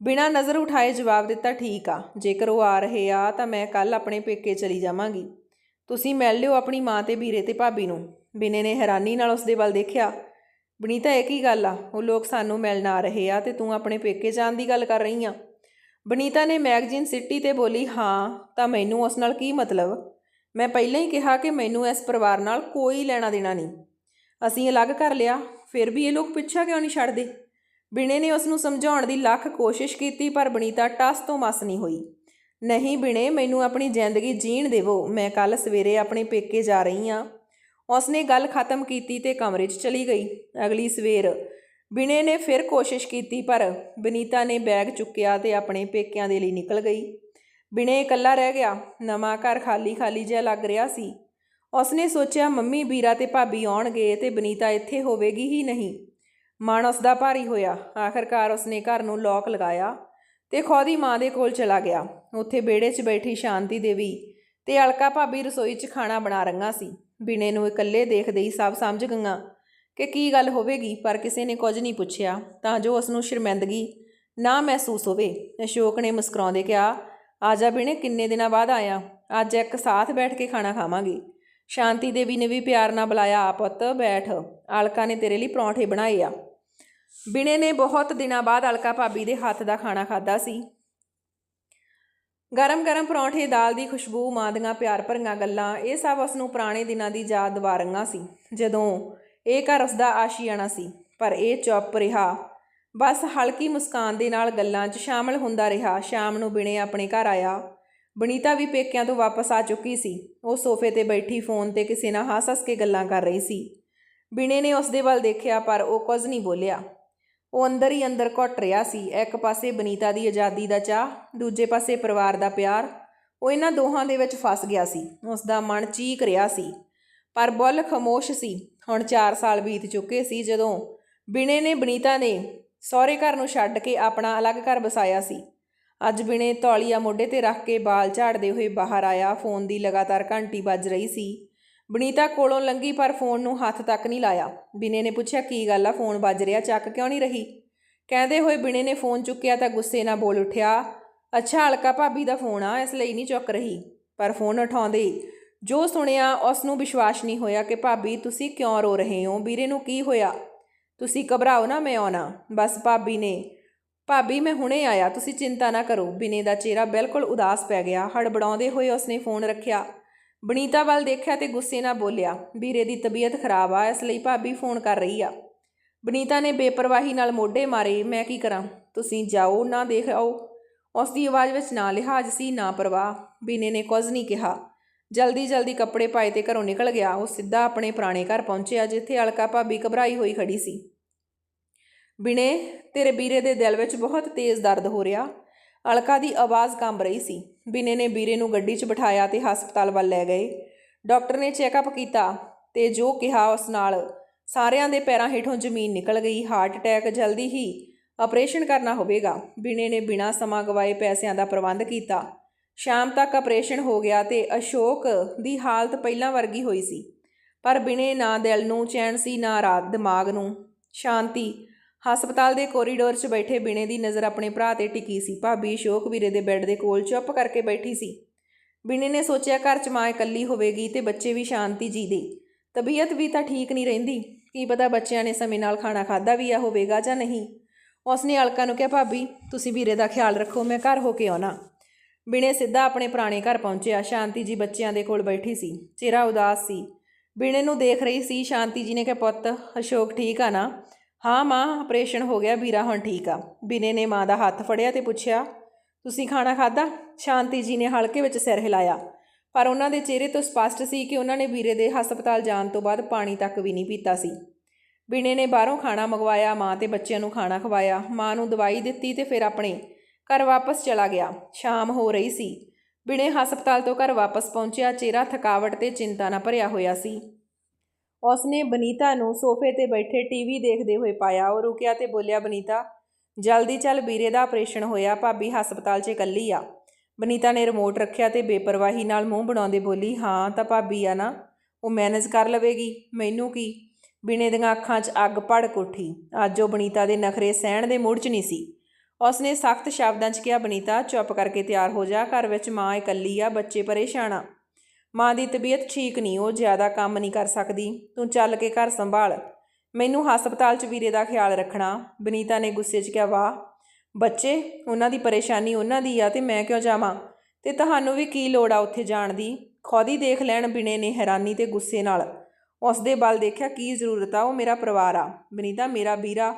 ਬਿਨਾਂ ਨਜ਼ਰ ਉਠਾਏ ਜਵਾਬ ਦਿੱਤਾ, ਠੀਕ ਆ, ਜੇਕਰ ਉਹ ਆ ਰਹੇ ਆ ਤਾਂ ਮੈਂ ਕੱਲ ਆਪਣੇ ਪੇਕੇ ਚਲੀ ਜਾਵਾਂਗੀ। ਤੁਸੀਂ ਮਿਲ ਲਿਓ ਆਪਣੀ ਮਾਂ ਤੇ ਵੀਰੇ ਤੇ ਭਾਬੀ ਨੂੰ। ਬਿਨੇ ਨੇ ਹੈਰਾਨੀ ਨਾਲ ਉਸ ਦੇ ਵੱਲ ਦੇਖਿਆ। ਬਨੀਤਾ, ਇਹ ਕੀ ਗੱਲ ਆ? ਉਹ ਲੋਕ ਸਾਨੂੰ ਮਿਲਣ ਆ ਰਹੇ ਆ ਤੇ ਤੂੰ ਆਪਣੇ ਪੇਕੇ ਜਾਣ ਦੀ ਗੱਲ ਕਰ ਰਹੀ ਆ। ਬਨੀਤਾ ਨੇ ਮੈਗਜ਼ੀਨ ਸਿਟੀ ਤੇ ਬੋਲੀ, ਹਾਂ, ਤਾਂ ਮੈਨੂੰ ਉਸ ਨਾਲ ਕੀ ਮਤਲਬ? ਮੈਂ ਪਹਿਲਾਂ ਹੀ ਕਿਹਾ ਕਿ ਮੈਨੂੰ ਇਸ ਪਰਿਵਾਰ ਨਾਲ ਕੋਈ ਲੈਣਾ ਦੇਣਾ ਨਹੀਂ। ਅਸੀਂ ਅਲੱਗ ਕਰ ਲਿਆ, ਫਿਰ ਵੀ ਇਹ ਲੋਕ ਪਿੱਛਾ ਕਿਉਂ ਨਹੀਂ ਛੱਡਦੇ? ਬਿਨੇ ਨੇ ਉਸ ਨੂੰ ਸਮਝਾਉਣ ਦੀ ਲੱਖ ਕੋਸ਼ਿਸ਼ ਕੀਤੀ, ਪਰ ਬਨੀਤਾ ਟਸ ਤੋਂ ਮਸ ਨਹੀਂ ਹੋਈ। ਨਹੀਂ ਬਿਨੇ, ਮੈਨੂੰ ਆਪਣੀ ਜ਼ਿੰਦਗੀ ਜੀਣ ਦੇਵੋ। ਮੈਂ ਕੱਲ ਸਵੇਰੇ ਆਪਣੇ ਪੇਕੇ ਜਾ ਰਹੀ ਹਾਂ ਉਸਨੇ ਗੱਲ ਖਤਮ ਕੀਤੀ ਤੇ ਕਮਰੇ 'ਚ ਚਲੀ ਗਈ। ਅਗਲੀ ਸਵੇਰ ਬਿਨੇ ਨੇ ਫਿਰ ਕੋਸ਼ਿਸ਼ ਕੀਤੀ, ਪਰ ਬਨੀਤਾ ਨੇ ਬੈਗ ਚੁੱਕਿਆ ਤੇ ਆਪਣੇ ਪੇਕਿਆਂ ਦੇ ਲਈ ਨਿਕਲ ਗਈ। ਬਿਨੇ ਇਕੱਲਾ ਰਹਿ ਗਿਆ। ਨਵਾਂ ਘਰ ਖਾਲੀ ਖਾਲੀ ਜਿਹਾ ਲੱਗ ਰਿਹਾ ਸੀ। ਉਸਨੇ ਸੋਚਿਆ, ਮੰਮੀ, ਵੀਰਾ ਤੇ ਭਾਬੀ ਆਉਣਗੇ ਤੇ ਬਨੀਤਾ ਇੱਥੇ ਹੋਵੇਗੀ ਹੀ ਨਹੀਂ। ਮਨ ਉਸ ਦਾ ਭਾਰੀ ਹੋਇਆ। ਆਖਰਕਾਰ ਉਸਨੇ ਘਰ ਨੂੰ ਲੋਕ ਲਗਾਇਆ ਤੇ ਖੌਦੀ ਮਾਂ ਦੇ ਕੋਲ ਚਲਾ ਗਿਆ। ਉੱਥੇ ਵਿਹੜੇ 'ਚ ਬੈਠੀ ਸ਼ਾਂਤੀ ਦੇਵੀ ਤੇ ਅਲਕਾ ਭਾਬੀ ਰਸੋਈ 'ਚ ਖਾਣਾ ਬਣਾ ਰਹੀਆਂ ਸੀ। ਬਿਨੇ ਨੂੰ ਇਕੱਲੇ ਦੇਖਦੇ ਹੀ ਸਭ ਸਮਝ ਗਈਆਂ ਕਿ ਕੀ ਗੱਲ ਹੋਵੇਗੀ, ਪਰ ਕਿਸੇ ਨੇ ਕੁਝ ਨਹੀਂ ਪੁੱਛਿਆ, ਤਾਂ ਜੋ ਉਸ ਨੂੰ ਸ਼ਰਮਿੰਦਗੀ ਨਾ ਮਹਿਸੂਸ ਹੋਵੇ। ਅਸ਼ੋਕ ਨੇ ਮੁਸਕਰਾਉਂਦੇ ਕਿਹਾ, ਆ ਜਾ ਬਿਨੇ ਕਿੰਨੇ ਦਿਨਾਂ ਬਾਅਦ ਆਇਆ? ਅੱਜ ਇੱਕ ਸਾਥ ਬੈਠ ਕੇ ਖਾਣਾ ਖਾਵਾਂਗੇ। ਸ਼ਾਂਤੀ ਦੇਵੀ ਨੇ ਵੀ ਪਿਆਰ ਨਾਲ ਬੁਲਾਇਆ, ਆ ਪੁੱਤ, ਬੈਠ। ਅਲਕਾ ਨੇ ਤੇਰੇ ਲਈ ਪਰੌਂਠੇ ਬਣਾਏ ਆ। ਬਿਨੇ ਨੇ ਬਹੁਤ ਦਿਨਾਂ ਬਾਅਦ ਅਲਕਾ ਭਾਬੀ ਦੇ ਹੱਥ ਦਾ ਖਾਣਾ ਖਾਦਾ ਸੀ। ਗਰਮ-ਗਰਮ ਪਰੌਂਠੇ, ਦਾਲ ਦੀ ਖੁਸ਼ਬੂ, ਮਾਂ ਦੀਆਂ ਪਿਆਰ ਭਰੀਆਂ ਗੱਲਾਂ, ਇਹ ਸਭ ਉਸ ਨੂੰ ਪੁਰਾਣੇ ਦਿਨਾਂ ਦੀ ਯਾਦ ਦਿਵਾ ਸੀ, ਜਦੋਂ ਇਹ ਘਰ ਉਸ ਦਾ ਆਸ਼ੀਆਣਾ ਸੀ, ਪਰ ਇਹ ਚੁੱਪ ਰਿਹਾ। ਬਸ ਹਲਕੀ ਮੁਸਕਾਨ ਦੇ ਨਾਲ ਗੱਲਾਂ 'ਚ ਸ਼ਾਮਲ ਹੁੰਦਾ ਰਿਹਾ, ਸ਼ਾਮ ਨੂੰ ਬਿਨੇ ਆਪਣੇ ਘਰ ਆਇਆ। ਬਨੀਤਾ ਵੀ ਪੇਕਿਆਂ ਤੋਂ ਵਾਪਸ ਆ ਚੁੱਕੀ ਸੀ, ਉਹ ਸੋਫੇ ਤੇ ਬੈਠੀ ਫੋਨ ਤੇ ਕਿਸੇ ਨਾਲ ਹੱਸ-ਹੱਸ ਕੇ ਗੱਲਾਂ ਕਰ ਰਹੀ ਸੀ। ਬਿਨੇ ਨੇ ਉਸ ਦੇ ਵੱਲ ਦੇਖਿਆ, ਪਰ ਉਹ ਕੁਝ ਨਹੀਂ ਬੋਲਿਆ। ਉਹ ਅੰਦਰ ਹੀ ਅੰਦਰ ਘੁੱਟ ਰਿਹਾ ਸੀ। ਇੱਕ ਪਾਸੇ ਬਨੀਤਾ ਦੀ ਆਜ਼ਾਦੀ ਦਾ ਚਾਹ ਦੂਜੇ ਪਾਸੇ ਪਰਿਵਾਰ ਦਾ ਪਿਆਰ। ਉਹ ਇਹਨਾਂ ਦੋਹਾਂ ਦੇ ਵਿੱਚ ਫਸ ਗਿਆ ਸੀ। ਉਸ ਦਾ ਮਨ ਚੀਕ ਰਿਹਾ ਸੀ। ਪਰ ਬੁੱਲ ਖਮੋਸ਼ ਸੀ। ਹੁਣ 4 ਸਾਲ ਬੀਤ ਚੁੱਕੇ ਸੀ ਜਦੋਂ ਬਿਨੇ ਨੇ ਬਨੀਤਾ ਨੇ ਸਹੁਰੇ ਘਰ ਨੂੰ ਛੱਡ ਕੇ ਆਪਣਾ ਅਲੱਗ ਘਰ ਵਸਾਇਆ ਸੀ। ਅੱਜ ਬਿਨੇ ਤੌਲੀਆ ਮੋਢੇ ਤੇ ਰੱਖ ਕੇ ਬਾਲ ਝਾੜਦੇ ਹੋਏ ਬਾਹਰ ਆਇਆ। ਫੋਨ ਦੀ ਲਗਾਤਾਰ ਘੰਟੀ ਵੱਜ ਰਹੀ ਸੀ। ਬਨੀਤਾ ਕੋਲੋਂ ਲੰਗੀ ਪਰ ਫੋਨ ਨੂੰ ਹੱਥ ਤੱਕ ਨਹੀਂ ਲਾਇਆ। ਬਿਨੇ ਨੇ ਪੁੱਛਿਆ, ਕੀ ਗੱਲ ਆ? ਫੋਨ ਵੱਜ ਰਿਹਾ, ਚੱਕ ਕਿਉਂ ਨਹੀਂ ਰਹੀ? ਕਹਿੰਦੇ ਹੋਏ ਬਿਨੇ ਨੇ ਫੋਨ ਚੁੱਕਿਆ ਤਾਂ ਗੁੱਸੇ ਨਾਲ ਬੋਲ ਉੱਠਿਆ, ਅੱਛਾ, ਹਲਕਾ ਭਾਬੀ ਦਾ ਫੋਨ ਆ, ਇਸ ਲਈ ਨਹੀਂ ਚੁੱਕ ਰਹੀ। ਪਰ ਫੋਨ ਉਠਾਉਂਦੇ ਜੋ ਸੁਣਿਆ, ਉਸ ਨੂੰ ਵਿਸ਼ਵਾਸ ਨਹੀਂ ਹੋਇਆ ਕਿ, ਭਾਬੀ, ਤੁਸੀਂ ਕਿਉਂ ਰੋ ਰਹੇ ਹੋ? ਵੀਰੇ ਨੂੰ ਕੀ ਹੋਇਆ? ਤੁਸੀਂ ਘਬਰਾਓ ਨਾ, ਮੈਂ ਆਉਣਾ। ਬਸ ਭਾਬੀ ਨੇ, ਭਾਬੀ, ਮੈਂ ਹੁਣੇ ਆਇਆ, ਤੁਸੀਂ ਚਿੰਤਾ ਨਾ ਕਰੋ। ਬਿਨੇ ਦਾ ਚਿਹਰਾ ਬਿਲਕੁਲ ਉਦਾਸ ਪੈ ਗਿਆ। ਹੜਬੜਾਉਂਦੇ ਹੋਏ ਉਸਨੇ ਫੋਨ ਰੱਖਿਆ। ਬਨੀਤਾ ਵੱਲ ਦੇਖਿਆ ਤੇ ਗੁੱਸੇ ਨਾਲ ਬੋਲਿਆ, ਵੀਰੇ ਦੀ ਤਬੀਅਤ ਖਰਾਬ ਆ, ਇਸ ਲਈ ਭਾਬੀ ਫੋਨ ਕਰ ਰਹੀ ਆ। ਬਨੀਤਾ ਨੇ ਬੇਪਰਵਾਹੀ ਨਾਲ ਮੋਢੇ ਮਾਰੇ, ਮੈਂ ਕੀ ਕਰਾਂ? ਤੁਸੀਂ ਜਾਓ, ਨਾ ਦੇਖ ਆਓ। ਉਸ ਦੀ ਆਵਾਜ਼ ਵਿੱਚ ਨਾ ਲਿਹਾਜ਼ ਸੀ, ਨਾ ਪਰਵਾਹ। ਬੀਨੇ ਨੇ ਕੁਝ ਨਹੀਂ ਕਿਹਾ। ਜਲਦੀ ਜਲਦੀ ਕੱਪੜੇ ਪਾਏ ਤੇ ਘਰੋਂ ਨਿਕਲ ਗਿਆ। ਉਹ ਸਿੱਧਾ ਆਪਣੇ ਪੁਰਾਣੇ ਘਰ ਪਹੁੰਚਿਆ, ਜਿੱਥੇ ਅਲਕਾ ਭਾਬੀ ਘਬਰਾਈ ਹੋਈ ਖੜੀ ਸੀ। ਬਿਨੇ, ਤੇਰੇ ਵੀਰੇ ਦੇ ਦਿਲ ਵਿੱਚ ਬਹੁਤ ਤੇਜ਼ ਦਰਦ ਹੋ ਰਿਹਾ। ਅਲਕਾ ਦੀ ਆਵਾਜ਼ ਕੰਬ ਰਹੀ ਸੀ। ਬਿਨੇ ਨੇ ਵੀਰੇ ਨੂੰ ਗੱਡੀ 'ਚ ਬਿਠਾਇਆ ਤੇ ਹਸਪਤਾਲ ਵੱਲ ਲੈ ਗਏ। ਡਾਕਟਰ ਨੇ ਚੈੱਕਅਪ ਕੀਤਾ ਤੇ ਜੋ ਕਿਹਾ ਉਸ ਨਾਲ, ਸਾਰਿਆਂ ਦੇ ਪੈਰਾਂ ਹੇਠੋਂ ਜ਼ਮੀਨ ਨਿਕਲ ਗਈ, ਹਾਰਟ ਅਟੈਕ ਜਲਦੀ ਹੀ ਆਪਰੇਸ਼ਨ ਕਰਨਾ ਹੋਵੇਗਾ। ਬਿਨੇ ਨੇ ਬਿਨਾਂ ਸਮਾਂ ਗਵਾਏ ਪੈਸਿਆਂ ਦਾ ਪ੍ਰਬੰਧ ਕੀਤਾ। ਸ਼ਾਮ ਤੱਕ ਆਪਰੇਸ਼ਨ ਹੋ ਗਿਆ ਤੇ ਅਸ਼ੋਕ ਦੀ ਹਾਲਤ ਪਹਿਲਾਂ ਵਰਗੀ ਹੋਈ ਸੀ। ਪਰ ਬਿਨੇ ਨਾ ਦਿਲ ਨੂੰ ਚੈਨ ਸੀ, ਨਾ ਰਾਤ ਦਿਮਾਗ ਨੂੰ ਸ਼ਾਂਤੀ ਹਸਪਤਾਲ ਦੇ ਕੋਰੀਡੋਰ 'ਚ ਬੈਠੇ ਬਿਨੇ ਦੀ ਨਜ਼ਰ ਆਪਣੇ ਭਰਾ ਤੇ ਟਿਕੀ ਸੀ। ਭਾਬੀ ਅਸ਼ੋਕ ਵੀਰੇ ਦੇ ਬੈੱਡ ਦੇ ਕੋਲ ਚੁੱਪ ਕਰਕੇ ਬੈਠੀ ਸੀ। ਬਿਨੇ ਨੇ ਸੋਚਿਆ ਘਰ 'ਚ ਮਾਂ ਇਕੱਲੀ ਹੋਵੇਗੀ ਤੇ ਬੱਚੇ ਵੀ ਸ਼ਾਂਤੀ ਜੀਦੇ। ਤਬੀਅਤ ਵੀ ਤਾਂ ਠੀਕ ਨਹੀਂ ਰਹਿੰਦੀ। ਕੀ ਪਤਾ ਬੱਚਿਆਂ ਨੇ ਸਮੇਂ ਨਾਲ ਖਾਣਾ ਖਾਦਾ ਵੀ ਆ ਹੋਵੇਗਾ ਜਾਂ ਨਹੀਂ। ਉਸਨੇ ਅਲਕਾ ਨੂੰ ਕਿਹਾ, ਭਾਬੀ, ਤੁਸੀਂ ਵੀਰੇ ਦਾ ਖਿਆਲ ਰੱਖੋ, ਮੈਂ ਘਰ ਹੋ ਕੇ ਆਉਣਾ। ਬਿਨੇ ਸਿੱਧਾ ਆਪਣੇ ਪੁਰਾਣੇ ਘਰ ਪਹੁੰਚਿਆ। ਸ਼ਾਂਤੀ ਜੀ ਬੱਚਿਆਂ ਦੇ ਕੋਲ ਬੈਠੀ ਸੀ। ਚਿਹਰਾ ਉਦਾਸ ਸੀ। ਬਿਨੇ ਨੂੰ ਦੇਖ ਰਹੀ ਸੀ, ਸ਼ਾਂਤੀ ਜੀ ਨੇ ਕਿਹਾ, ਪੁੱਤ, ਅਸ਼ੋਕ ਠੀਕ ਆ ਨਾ? ਹਾਂ ਮਾਂ ਆਪਰੇਸ਼ਨ ਹੋ ਗਿਆ, ਵੀਰਾ ਹੁਣ ਠੀਕ ਆ। ਬਿਨੇ ਨੇ ਮਾਂ ਦਾ ਹੱਥ ਫੜਿਆ ਤੇ ਪੁੱਛਿਆ, ਤੁਸੀਂ ਖਾਣਾ ਖਾਦਾ ਸ਼ਾਂਤੀ ਜੀ ਨੇ ਹਲਕੇ ਵਿੱਚ ਸਿਰ ਹਿਲਾਇਆ। ਪਰ ਉਹਨਾਂ ਦੇ ਚਿਹਰੇ ਤੋਂ ਸਪਸ਼ਟ ਸੀ ਕਿ ਉਹਨਾਂ ਨੇ ਵੀਰੇ ਦੇ ਹਸਪਤਾਲ ਜਾਣ ਤੋਂ ਬਾਅਦ ਪਾਣੀ ਤੱਕ ਵੀ ਨਹੀਂ ਪੀਤਾ ਸੀ। ਬਿਨੇ ਨੇ ਬਾਹਰੋਂ ਖਾਣਾ ਮੰਗਵਾਇਆ, ਮਾਂ ਤੇ ਬੱਚਿਆਂ ਨੂੰ ਖਾਣਾ ਖਵਾਇਆ। ਮਾਂ ਨੂੰ ਦਵਾਈ ਦਿੱਤੀ ਤੇ ਫਿਰ ਆਪਣੇ ਘਰ ਵਾਪਸ ਚਲਾ ਗਿਆ। ਸ਼ਾਮ ਹੋ ਰਹੀ ਸੀ। ਬਿਨੇ ਹਸਪਤਾਲ ਤੋਂ ਘਰ ਵਾਪਸ ਪਹੁੰਚਿਆ, ਚਿਹਰਾ ਥਕਾਵਟ ਤੇ ਚਿੰਤਾ ਨਾਲ ਭਰਿਆ ਹੋਇਆ ਸੀ। ਉਸਨੇ ਬਨੀਤਾ ਨੂੰ ਸੋਫੇ ਤੇ ਬੈਠੇ ਟੀਵੀ ਦੇਖਦੇ ਹੋਏ ਪਾਇਆ। ਉਹ ਰੁਕਿਆ ਤੇ ਬੋਲਿਆ, ਬਨੀਤਾ, ਜਲਦੀ ਚੱਲ ਵੀਰੇ ਦਾ ਆਪਰੇਸ਼ਨ ਹੋਇਆ, ਭਾਬੀ ਹਸਪਤਾਲ 'ਚ ਇਕੱਲੀ ਆ। ਬਨੀਤਾ ਨੇ ਰਿਮੋਟ ਰੱਖਿਆ ਤੇ ਬੇਪਰਵਾਹੀ ਨਾਲ ਮੂੰਹ ਬਣਾਉਂਦੇ ਬੋਲੀ, ਹਾਂ, ਤਾਂ ਭਾਬੀ ਆ ਨਾ, ਉਹ ਮੈਨੇਜ ਕਰ ਲਵੇਗੀ, ਮੈਨੂੰ ਕੀ? ਬਿਨੇ ਦੀਆਂ ਅੱਖਾਂ 'ਚ ਅੱਗ ਭੜਕ ਉੱਠੀ। ਅੱਜ ਉਹ ਬਨੀਤਾ ਦੇ ਨਖਰੇ ਸਹਿਣ ਦੇ ਮੂਡ 'ਚ ਨਹੀਂ ਸੀ। ਉਸਨੇ ਸਖਤ ਸ਼ਬਦਾਂ 'ਚ ਕਿਹਾ, ਬਨੀਤਾ, ਚੁੱਪ ਕਰਕੇ ਤਿਆਰ ਹੋ ਜਾ, ਘਰ ਵਿੱਚ ਮਾਂ ਇਕੱਲੀ ਆ, ਬੱਚੇ ਪਰੇਸ਼ਾਨ ਆ। ਮਾਂ ਦੀ ਤਬੀਅਤ ਠੀਕ ਨਹੀਂ, ਉਹ ਜ਼ਿਆਦਾ ਕੰਮ ਨਹੀਂ ਕਰ ਸਕਦੀ। ਤੂੰ ਚੱਲ ਕੇ ਘਰ ਸੰਭਾਲ। ਮੈਨੂੰ ਹਸਪਤਾਲ 'ਚ ਵੀਰੇ ਦਾ ਖਿਆਲ ਰੱਖਣਾ। ਬਨੀਤਾ ਨੇ ਗੁੱਸੇ 'ਚ ਕਿਹਾ, ਵਾਹ, ਬੱਚੇ, ਉਹਨਾਂ ਦੀ ਪਰੇਸ਼ਾਨੀ ਉਹਨਾਂ ਦੀ ਆ ਤੇ ਮੈਂ ਕਿਉਂ ਜਾਵਾਂ? ਤੇ ਤੁਹਾਨੂੰ ਵੀ ਕੀ ਲੋੜ ਆ ਉੱਥੇ ਜਾਣ ਦੀ? ਖੁਦ ਹੀ ਦੇਖ ਲੈਣ ਬਿਨੇ ਨੇ ਹੈਰਾਨੀ ਤੇ ਗੁੱਸੇ ਨਾਲ। ਉਸ ਦੇ ਵੱਲ ਦੇਖਿਆ, ਕੀ ਜ਼ਰੂਰਤ ਆ, ਉਹ ਮੇਰਾ ਪਰਿਵਾਰ ਆ। ਬਨੀਤਾ, ਮੇਰਾ ਵੀਰਾ,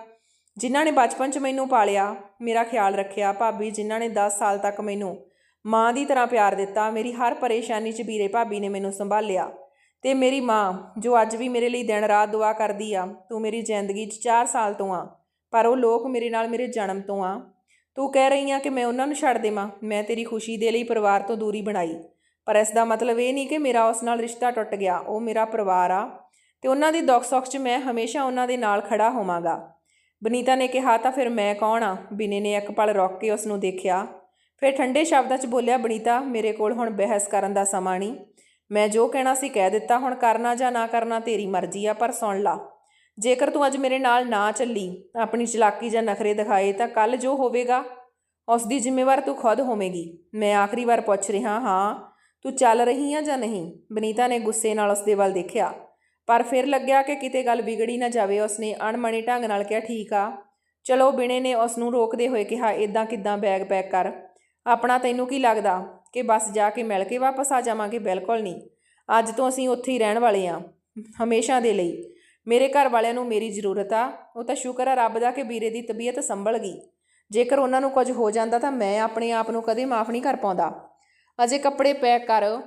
ਜਿਨ੍ਹਾਂ ਨੇ ਬਚਪਨ 'ਚ ਮੈਨੂੰ ਪਾਲਿਆ, ਮੇਰਾ ਖਿਆਲ ਰੱਖਿਆ, ਭਾਬੀ, ਜਿਨ੍ਹਾਂ ਨੇ 10 ਸਾਲ ਤੱਕ ਮੈਨੂੰ ਮਾਂ ਦੀ ਤਰ੍ਹਾਂ ਪਿਆਰ ਦਿੱਤਾ, ਮੇਰੀ ਹਰ ਪਰੇਸ਼ਾਨੀ 'ਚ ਵੀਰੇ ਭਾਬੀ ਨੇ ਮੈਨੂੰ ਸੰਭਾਲਿਆ ਤੇ ਮੇਰੀ ਮਾਂ, ਜੋ ਅੱਜ ਵੀ ਮੇਰੇ ਲਈ ਦਿਨ ਰਾਤ ਦੁਆ ਕਰਦੀ ਆ, ਤੂੰ ਮੇਰੀ ਜ਼ਿੰਦਗੀ 'ਚ 4 ਸਾਲ ਤੋਂ ਆ, ਪਰ ਉਹ ਲੋਕ ਮੇਰੇ ਨਾਲ ਮੇਰੇ ਜਨਮ ਤੋਂ ਆ। ਤੂੰ ਕਹਿ ਰਹੀ ਆ ਕਿ ਮੈਂ ਉਹਨਾਂ ਨੂੰ ਛੱਡ ਦੇਵਾਂ, ਮੈਂ ਤੇਰੀ ਖੁਸ਼ੀ ਦੇ ਲਈ ਪਰਿਵਾਰ ਤੋਂ ਦੂਰੀ ਬਣਾਈ। ਪਰ ਇਸ ਦਾ ਮਤਲਬ ਇਹ ਨਹੀਂ ਕਿ ਮੇਰਾ ਉਸ ਨਾਲ ਰਿਸ਼ਤਾ ਟੁੱਟ ਗਿਆ, ਉਹ ਮੇਰਾ ਪਰਿਵਾਰ ਆ ਤੇ ਉਹਨਾਂ ਦੀ ਦੁੱਖ ਸੁੱਖ 'ਚ ਮੈਂ ਹਮੇਸ਼ਾ ਉਹਨਾਂ ਦੇ ਨਾਲ ਖੜਾ ਹੋਵਾਂਗਾ। ਬਨੀਤਾ ਨੇ ਕਿਹਾ ਤਾਂ ਫਿਰ ਮੈਂ ਕੌਣ ਆ? ਬਿਨੇ ਨੇ ਇੱਕ ਪਲ ਰੁਕ ਕੇ ਉਸ ਨੂੰ ਦੇਖਿਆ। ਫਿਰ ਠੰਡੇ ਸ਼ਬਦਾਂ 'ਚ ਬੋਲਿਆ, ਬਨੀਤਾ, ਮੇਰੇ ਕੋਲ ਹੁਣ ਬਹਿਸ ਕਰਨ ਦਾ ਸਮਾਂ ਨਹੀਂ। ਮੈਂ ਜੋ ਕਹਿਣਾ ਸੀ ਕਹਿ ਦਿੱਤਾ, ਹੁਣ ਕਰਨਾ ਜਾਂ ਨਾ ਕਰਨਾ ਤੇਰੀ ਮਰਜ਼ੀ ਆ, ਪਰ ਸੁਣ ਲਾ। ਜੇਕਰ ਤੂੰ ਅੱਜ ਮੇਰੇ ਨਾਲ ਨਾ ਚੱਲੀ, ਆਪਣੀ ਚਲਾਕੀ ਜਾਂ ਨਖਰੇ ਦਿਖਾਏ, ਤਾਂ ਕੱਲ ਜੋ ਹੋਵੇਗਾ, ਉਸ ਦੀ ਜ਼ਿੰਮੇਵਾਰ ਤੂੰ ਖੁਦ ਹੋਵੇਂਗੀ। ਮੈਂ ਆਖਰੀ ਵਾਰ ਪੁੱਛ ਰਿਹਾ ਹਾਂ, ਤੂੰ ਚੱਲ ਰਹੀ ਆ ਜਾਂ ਨਹੀਂ ਬਨੀਤਾ ਨੇ ਗੁੱਸੇ ਨਾਲ ਉਸ ਦੇ ਵੱਲ ਦੇਖਿਆ। ਪਰ ਫਿਰ ਲੱਗਿਆ ਕਿ ਕਿਤੇ ਗੱਲ ਵਿਗੜੀ ਨਾ ਜਾਵੇ, ਉਸਨੇ ਅਣਮਣੇ ਢੰਗ ਨਾਲ ਕਿਹਾ, ਠੀਕ ਆ। ਚਲੋ, ਬਿਨੇ ਨੇ ਉਸ ਨੂੰ ਰੋਕਦੇ ਹੋਏ ਕਿਹਾ ਇਦਾਂ ਕਿਦਾਂ ਬੈਗ ਪੈਕ ਕਰ। ਆਪਣਾ ਤੈਨੂੰ ਕੀ ਲੱਗਦਾ ਕਿ ਬਸ ਜਾ ਕੇ ਮਿਲ ਕੇ ਵਾਪਸ ਆ ਜਾਵਾਂਗੇ? ਬਿਲਕੁਲ ਨਹੀਂ। ਅੱਜ ਤੋਂ ਅਸੀਂ ਉੱਥੇ ਹੀ ਰਹਿਣ ਵਾਲੇ ਆ ਹਮੇਸ਼ਾ ਦੇ ਲਈ। ਮੇਰੇ ਘਰ ਵਾਲਿਆਂ ਨੂੰ ਮੇਰੀ ਜ਼ਰੂਰਤ ਆ। ਉਹ ਤਾਂ ਸ਼ੁਕਰ ਆ ਰੱਬ ਦਾ ਕਿ ਵੀਰੇ ਦੀ ਤਬੀਅਤ ਸੰਭਲ ਗਈ। ਜੇਕਰ ਉਹਨਾਂ ਨੂੰ ਕੁਝ ਹੋ ਜਾਂਦਾ ਤਾਂ ਮੈਂ ਆਪਣੇ ਆਪ ਨੂੰ ਕਦੇ ਮਾਫ ਨਹੀਂ ਕਰ ਪਾਉਂਦਾ। ਅਜੇ ਕੱਪੜੇ ਪੈਕ ਕਰ,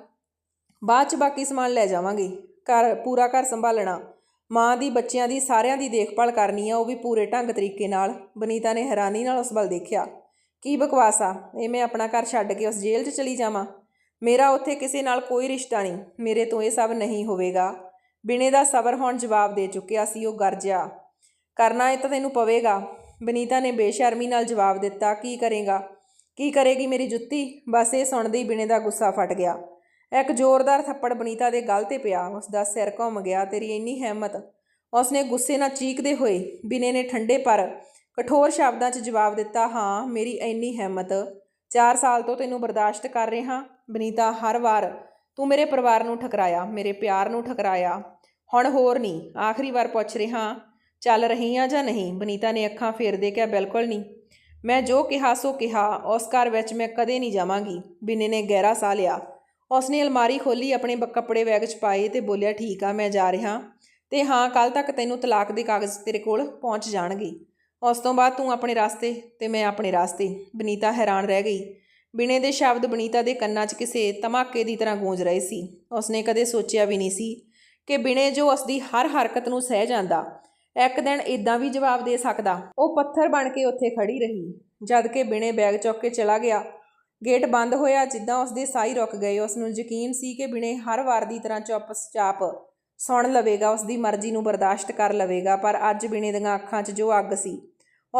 ਬਾਅਦ ਚ ਬਾਕੀ ਸਮਾਨ ਲੈ ਜਾਵਾਂਗੇ। ਘਰ, ਪੂਰਾ ਘਰ ਸੰਭਾਲਣਾ। ਮਾਂ ਦੀ, ਬੱਚਿਆਂ ਦੀ, ਸਾਰਿਆਂ ਦੀ ਦੇਖਭਾਲ ਕਰਨੀ ਆ, ਉਹ ਵੀ ਪੂਰੇ ਢੰਗ ਤਰੀਕੇ ਨਾਲ। ਬਨੀਤਾ ਨੇ ਹੈਰਾਨੀ ਨਾਲ ਉਸ ਵੱਲ ਦੇਖਿਆ। ਕੀ ਬਕਵਾਸ ਆ? ਇਹ ਮੈਂ ਆਪਣਾ ਘਰ ਛੱਡ ਕੇ ਉਸ ਜੇਲ੍ਹ 'ਚ ਚਲੀ ਜਾਵਾਂ। ਮੇਰਾ ਉੱਥੇ ਕਿਸੇ ਨਾਲ ਕੋਈ ਰਿਸ਼ਤਾ ਨਹੀਂ। ਮੇਰੇ ਤੋਂ ਇਹ ਸਭ ਨਹੀਂ ਹੋਵੇਗਾ। ਬਿਨੇ ਦਾ ਸਬਰ ਹੁਣ ਜਵਾਬ ਦੇ ਚੁੱਕਿਆ ਸੀ ਉਹ ਗਰਜਿਆ। ਕਰਨਾ ਇਹ ਤਾਂ ਤੈਨੂੰ ਪਵੇਗਾ। ਬਨੀਤਾ ਨੇ ਬੇਸ਼ਰਮੀ ਨਾਲ ਜਵਾਬ ਦਿੱਤਾ, ਕੀ ਕਰੇਗਾ? ਕੀ ਕਰੇਗੀ ਮੇਰੀ ਜੁੱਤੀ? ਬਸ ਇਹ ਸੁਣਦੇ ਹੀ ਬਿਨੇ ਦਾ ਗੁੱਸਾ ਫਟ ਗਿਆ। ਇੱਕ ਜ਼ੋਰਦਾਰ ਥੱਪੜ ਬਨੀਤਾ ਦੇ ਗਲ ਤੇ ਪਿਆ। ਉਸ ਦਾ ਸਿਰ ਘੁੰਮ ਗਿਆ। ਤੇਰੀ ਇੰਨੀ ਹਿੰਮਤ। ਉਸਨੇ ਗੁੱਸੇ ਨਾਲ ਚੀਕਦੇ ਹੋਏ ਬਿਨੇ ਨੇ ਠੰਡੇ ਪਰ ਕਠੋਰ ਸ਼ਬਦਾਂ 'ਚ ਜਵਾਬ ਦਿੱਤਾ, ਹਾਂ, ਮੇਰੀ ਇੰਨੀ ਹਿੰਮਤ। 4 ਸਾਲ ਤੋਂ ਤੈਨੂੰ ਬਰਦਾਸ਼ਤ ਕਰ ਰਿਹਾ, ਬਨੀਤਾ, ਹਰ ਵਾਰ ਤੂੰ ਮੇਰੇ ਪਰਿਵਾਰ ਨੂੰ ਠਕਰਾਇਆ, ਮੇਰੇ ਪਿਆਰ ਨੂੰ ਠਕਰਾਇਆ। ਹੁਣ ਹੋਰ ਨਹੀਂ, ਆਖਰੀ ਵਾਰ ਪੁੱਛ ਰਿਹਾ, ਚੱਲ ਰਹੀ ਆ ਜਾਂ ਨਹੀਂ? ਬਨੀਤਾ ਨੇ ਅੱਖਾਂ ਫੇਰਦੇ ਕਿਹਾ, ਬਿਲਕੁਲ ਨਹੀਂ। ਮੈਂ ਜੋ ਕਿਹਾ, ਸੋ ਕਿਹਾ। ਉਸ ਘਰ ਵਿੱਚ ਮੈਂ ਕਦੇ ਨਹੀਂ ਜਾਵਾਂਗੀ। ਬਿਨੇ ਨੇ ਗਹਿਰਾ ਸਾਹ ਲਿਆ। ਉਸਨੇ ਅਲਮਾਰੀ ਖੋਲੀ ਆਪਣੇ ਕੱਪੜੇ ਬੈਗ 'ਚ ਪਾਏ ਤੇ ਬੋਲਿਆ, ਠੀਕ ਆ, ਮੈਂ ਜਾ ਰਿਹਾ ਤੇ ਹਾਂ ਕੱਲ ਤੱਕ ਤੈਨੂੰ ਤਲਾਕ ਦੇ ਕਾਗਜ਼ ਤੇਰੇ ਕੋਲ ਪਹੁੰਚ ਜਾਣਗੇ। ਉਸ ਤੋਂ ਬਾਅਦ ਤੂੰ ਆਪਣੇ ਰਾਸਤੇ ਤੇ ਮੈਂ ਆਪਣੇ ਰਾਸਤੇ। ਬਨੀਤਾ ਹੈਰਾਨ ਰਹਿ ਗਈ। ਬਿਨੇ ਦੇ ਸ਼ਬਦ ਬਨੀਤਾ ਦੇ ਕੰਨਾਂ 'ਚ ਕਿਸੇ ਧਮਾਕੇ ਦੀ ਤਰ੍ਹਾਂ ਗੂੰਜ ਰਹੇ ਸੀ। ਉਸਨੇ ਕਦੇ ਸੋਚਿਆ ਵੀ ਨਹੀਂ ਸੀ ਕਿ ਬਿਨੇ ਜੋ ਉਸਦੀ ਹਰ ਹਰਕਤ ਨੂੰ ਸਹਿ ਜਾਂਦਾ, ਇੱਕ ਦਿਨ ਇਦਾਂ ਵੀ ਜਵਾਬ ਦੇ ਸਕਦਾ। ਉਹ ਪੱਥਰ ਬਣ ਕੇ ਉੱਥੇ ਖੜੀ ਰਹੀ, ਜਦ ਕਿ ਬਿਨੇ ਬੈਗ ਚੁੱਕ ਕੇ ਚਲਾ ਗਿਆ। ਗੇਟ ਬੰਦ ਹੋਇਆ ਜਿੱਦਾਂ ਉਸਦੇ ਸਾਈ ਰੁਕ ਗਏ। ਉਸ ਨੂੰ ਯਕੀਨ ਸੀ ਕਿ ਬਿਨੇ ਹਰ ਵਾਰ ਦੀ ਤਰ੍ਹਾਂ ਚੁੱਪ ਚਾਪ ਸੁਣ ਲਵੇਗਾ ਉਸਦੀ ਮਰਜ਼ੀ ਨੂੰ ਬਰਦਾਸ਼ਤ ਕਰ ਲਵੇਗਾ, ਪਰ ਅੱਜ ਬਿਨੇ ਦੀਆਂ ਅੱਖਾਂ 'ਚ ਜੋ ਅੱਗ ਸੀ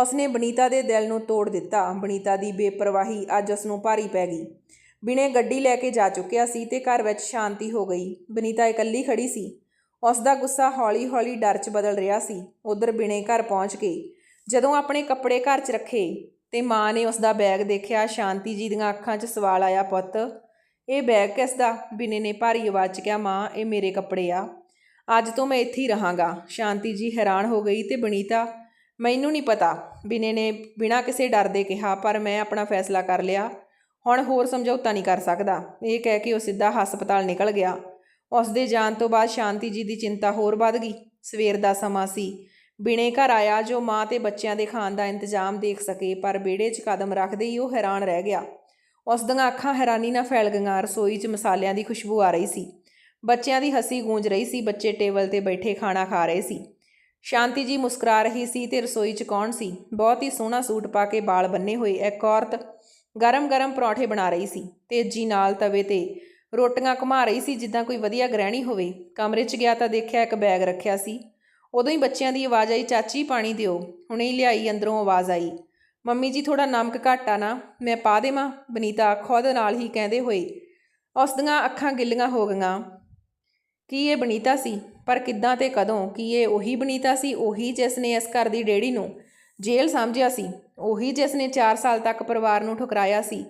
ਉਸਨੇ ਬਨੀਤਾ ਦੇ ਦਿਲ ਨੂੰ ਤੋੜ ਦਿੱਤਾ। ਬਨੀਤਾ ਦੀ ਬੇਪਰਵਾਹੀ ਅੱਜ ਉਸ ਨੂੰ ਭਾਰੀ ਪੈ ਗਈ। ਬਿਨੇ ਗੱਡੀ ਲੈ ਕੇ ਜਾ ਚੁੱਕਿਆ ਸੀ ਤੇ ਘਰ ਵਿੱਚ ਸ਼ਾਂਤੀ ਹੋ ਗਈ। ਬਨੀਤਾ ਇਕੱਲੀ ਖੜੀ ਸੀ। ਉਸ ਦਾ ਗੁੱਸਾ ਹੌਲੀ-ਹੌਲੀ ਡਰ 'ਚ ਬਦਲ ਰਿਹਾ ਸੀ। ਉਧਰ ਬਿਨੇ ਘਰ ਪਹੁੰਚ ਕੇ ਜਦੋਂ ਆਪਣੇ ਕੱਪੜੇ ਘਰ 'ਚ ਰੱਖੇ ਤੇ ਮਾਂ ਨੇ ਉਸ ਦਾ ਬੈਗ ਦੇਖਿਆ, ਸ਼ਾਂਤੀ ਜੀ ਦੀਆਂ ਅੱਖਾਂ 'ਚ ਸਵਾਲ ਆਇਆ, ਪੁੱਤ, ਇਹ ਬੈਗ ਕਿਸ ਦਾ? ਬਿਨੇ ਨੇ ਭਾਰੀ ਆਵਾਜ਼ 'ਚ ਕਿਹਾ, ਮਾਂ, ਇਹ ਮੇਰੇ ਕੱਪੜੇ ਆ। ਅੱਜ ਤੋਂ ਮੈਂ ਇੱਥੇ ਹੀ ਰਹਾਂਗਾ। ਸ਼ਾਂਤੀ ਜੀ ਹੈਰਾਨ ਹੋ ਗਈ ਤੇ ਬਨੀਤਾ ਮੈਨੂੰ ਨਹੀਂ ਪਤਾ। ਬਿਨੇ ਨੇ ਬਿਨਾਂ ਕਿਸੇ ਡਰ ਦੇ ਕਿਹਾ, ਪਰ ਮੈਂ ਆਪਣਾ ਫੈਸਲਾ ਕਰ ਲਿਆ। ਹੁਣ ਹੋਰ ਸਮਝੌਤਾ ਨਹੀਂ ਕਰ ਸਕਦਾ। ਇਹ ਕਹਿ ਕੇ ਉਹ ਸਿੱਧਾ ਹਸਪਤਾਲ ਨਿਕਲ ਗਿਆ। ਉਸ ਦੇ ਜਾਣ ਤੋਂ ਬਾਅਦ ਸ਼ਾਂਤੀ ਜੀ ਦੀ ਚਿੰਤਾ ਹੋਰ ਵੱਧ ਗਈ। ਸਵੇਰ ਦਾ ਸਮਾਂ ਸੀ। ਬਿਨੇ ਘਰ ਆਇਆ, ਜੋ ਮਾਂ ਤੇ ਬੱਚਿਆਂ ਦੇ ਖਾਣ ਦਾ ਇੰਤਜ਼ਾਮ ਦੇਖ ਸਕੇ, ਪਰ ਵਿਹੜੇ 'ਚ ਕਦਮ ਰੱਖਦੇ ਹੀ ਉਹ ਹੈਰਾਨ ਰਹਿ ਗਿਆ। ਉਸ ਦੀਆਂ ਅੱਖਾਂ ਹੈਰਾਨੀ ਨਾਲ ਫੈਲ ਗਈਆਂ। ਰਸੋਈ 'ਚ ਮਸਾਲਿਆਂ ਦੀ ਖੁਸ਼ਬੂ ਆ ਰਹੀ ਸੀ। ਬੱਚਿਆਂ ਦੀ ਹੱਸੀ ਗੂੰਜ ਰਹੀ ਸੀ। ਬੱਚੇ ਟੇਬਲ ਤੇ ਬੈਠੇ ਖਾਣਾ ਖਾ ਰਹੇ ਸੀ। ਸ਼ਾਂਤੀ ਜੀ ਮੁਸਕਰਾ ਰਹੀ ਸੀ ਤੇ ਰਸੋਈ 'ਚ ਕੌਣ ਸੀ? ਬਹੁਤ ਹੀ ਸੋਹਣਾ ਸੂਟ ਪਾ ਕੇ ਵਾਲ ਬੰਨੇ ਹੋਏ ਇੱਕ ਔਰਤ ਗਰਮ-ਗਰਮ ਪਰੌਂਠੇ ਬਣਾ ਰਹੀ ਸੀ। ਤੇਜ਼ੀ ਨਾਲ ਤਵੇ ਤੇ ਰੋਟੀਆਂ ਘੁਮਾ ਰਹੀ ਸੀ ਜਿੱਦਾਂ ਕੋਈ ਵਧੀਆ ਗ੍ਰਹਿਣੀ ਹੋਵੇ। ਕਮਰੇ 'ਚ ਗਿਆ ਤਾਂ ਦੇਖਿਆ ਇੱਕ ਬੈਗ ਰੱਖਿਆ ਸੀ। ਉਦੋਂ ਹੀ ਬੱਚਿਆਂ ਦੀ ਆਵਾਜ਼ ਆਈ, ਚਾਚੀ, ਪਾਣੀ ਦਿਓ। ਹੁਣੇ ਹੀ ਲਿਆਈ, ਅੰਦਰੋਂ ਆਵਾਜ਼ ਆਈ। ਮੰਮੀ ਜੀ ਥੋੜਾ ਨਮਕ ਘੱਟ ਆ ਨਾ, ਮੈਂ ਪਾ ਦੇਵਾਂ? ਬਨੀਤਾ ਖੁਦ ਨਾਲ ਹੀ ਕਹਿੰਦੇ ਹੋਏ, ਉਸ ਦੀਆਂ ਅੱਖਾਂ ਗਿੱਲੀਆਂ ਹੋ ਗਈਆਂ। ਕੀ ਇਹ ਬਨੀਤਾ ਸੀ? ਪਰ ਕਿੱਦਾਂ ਤੇ ਕਦੋਂ? ਕੀ ਇਹ ਉਹੀ ਬਨੀਤਾ ਸੀ? ਉਹੀ ਜਿਸ ਨੇ ਇਸ ਘਰ ਦੀ ਡੇੜੀ ਨੂੰ ਜੇਲ੍ਹ ਸਮਝਿਆ ਸੀ? ਉਹੀ ਜਿਸ ਨੇ 4 ਸਾਲ ਤੱਕ ਪਰਿਵਾਰ ਨੂੰ ਠੁਕਰਾਇਆ ਸੀ?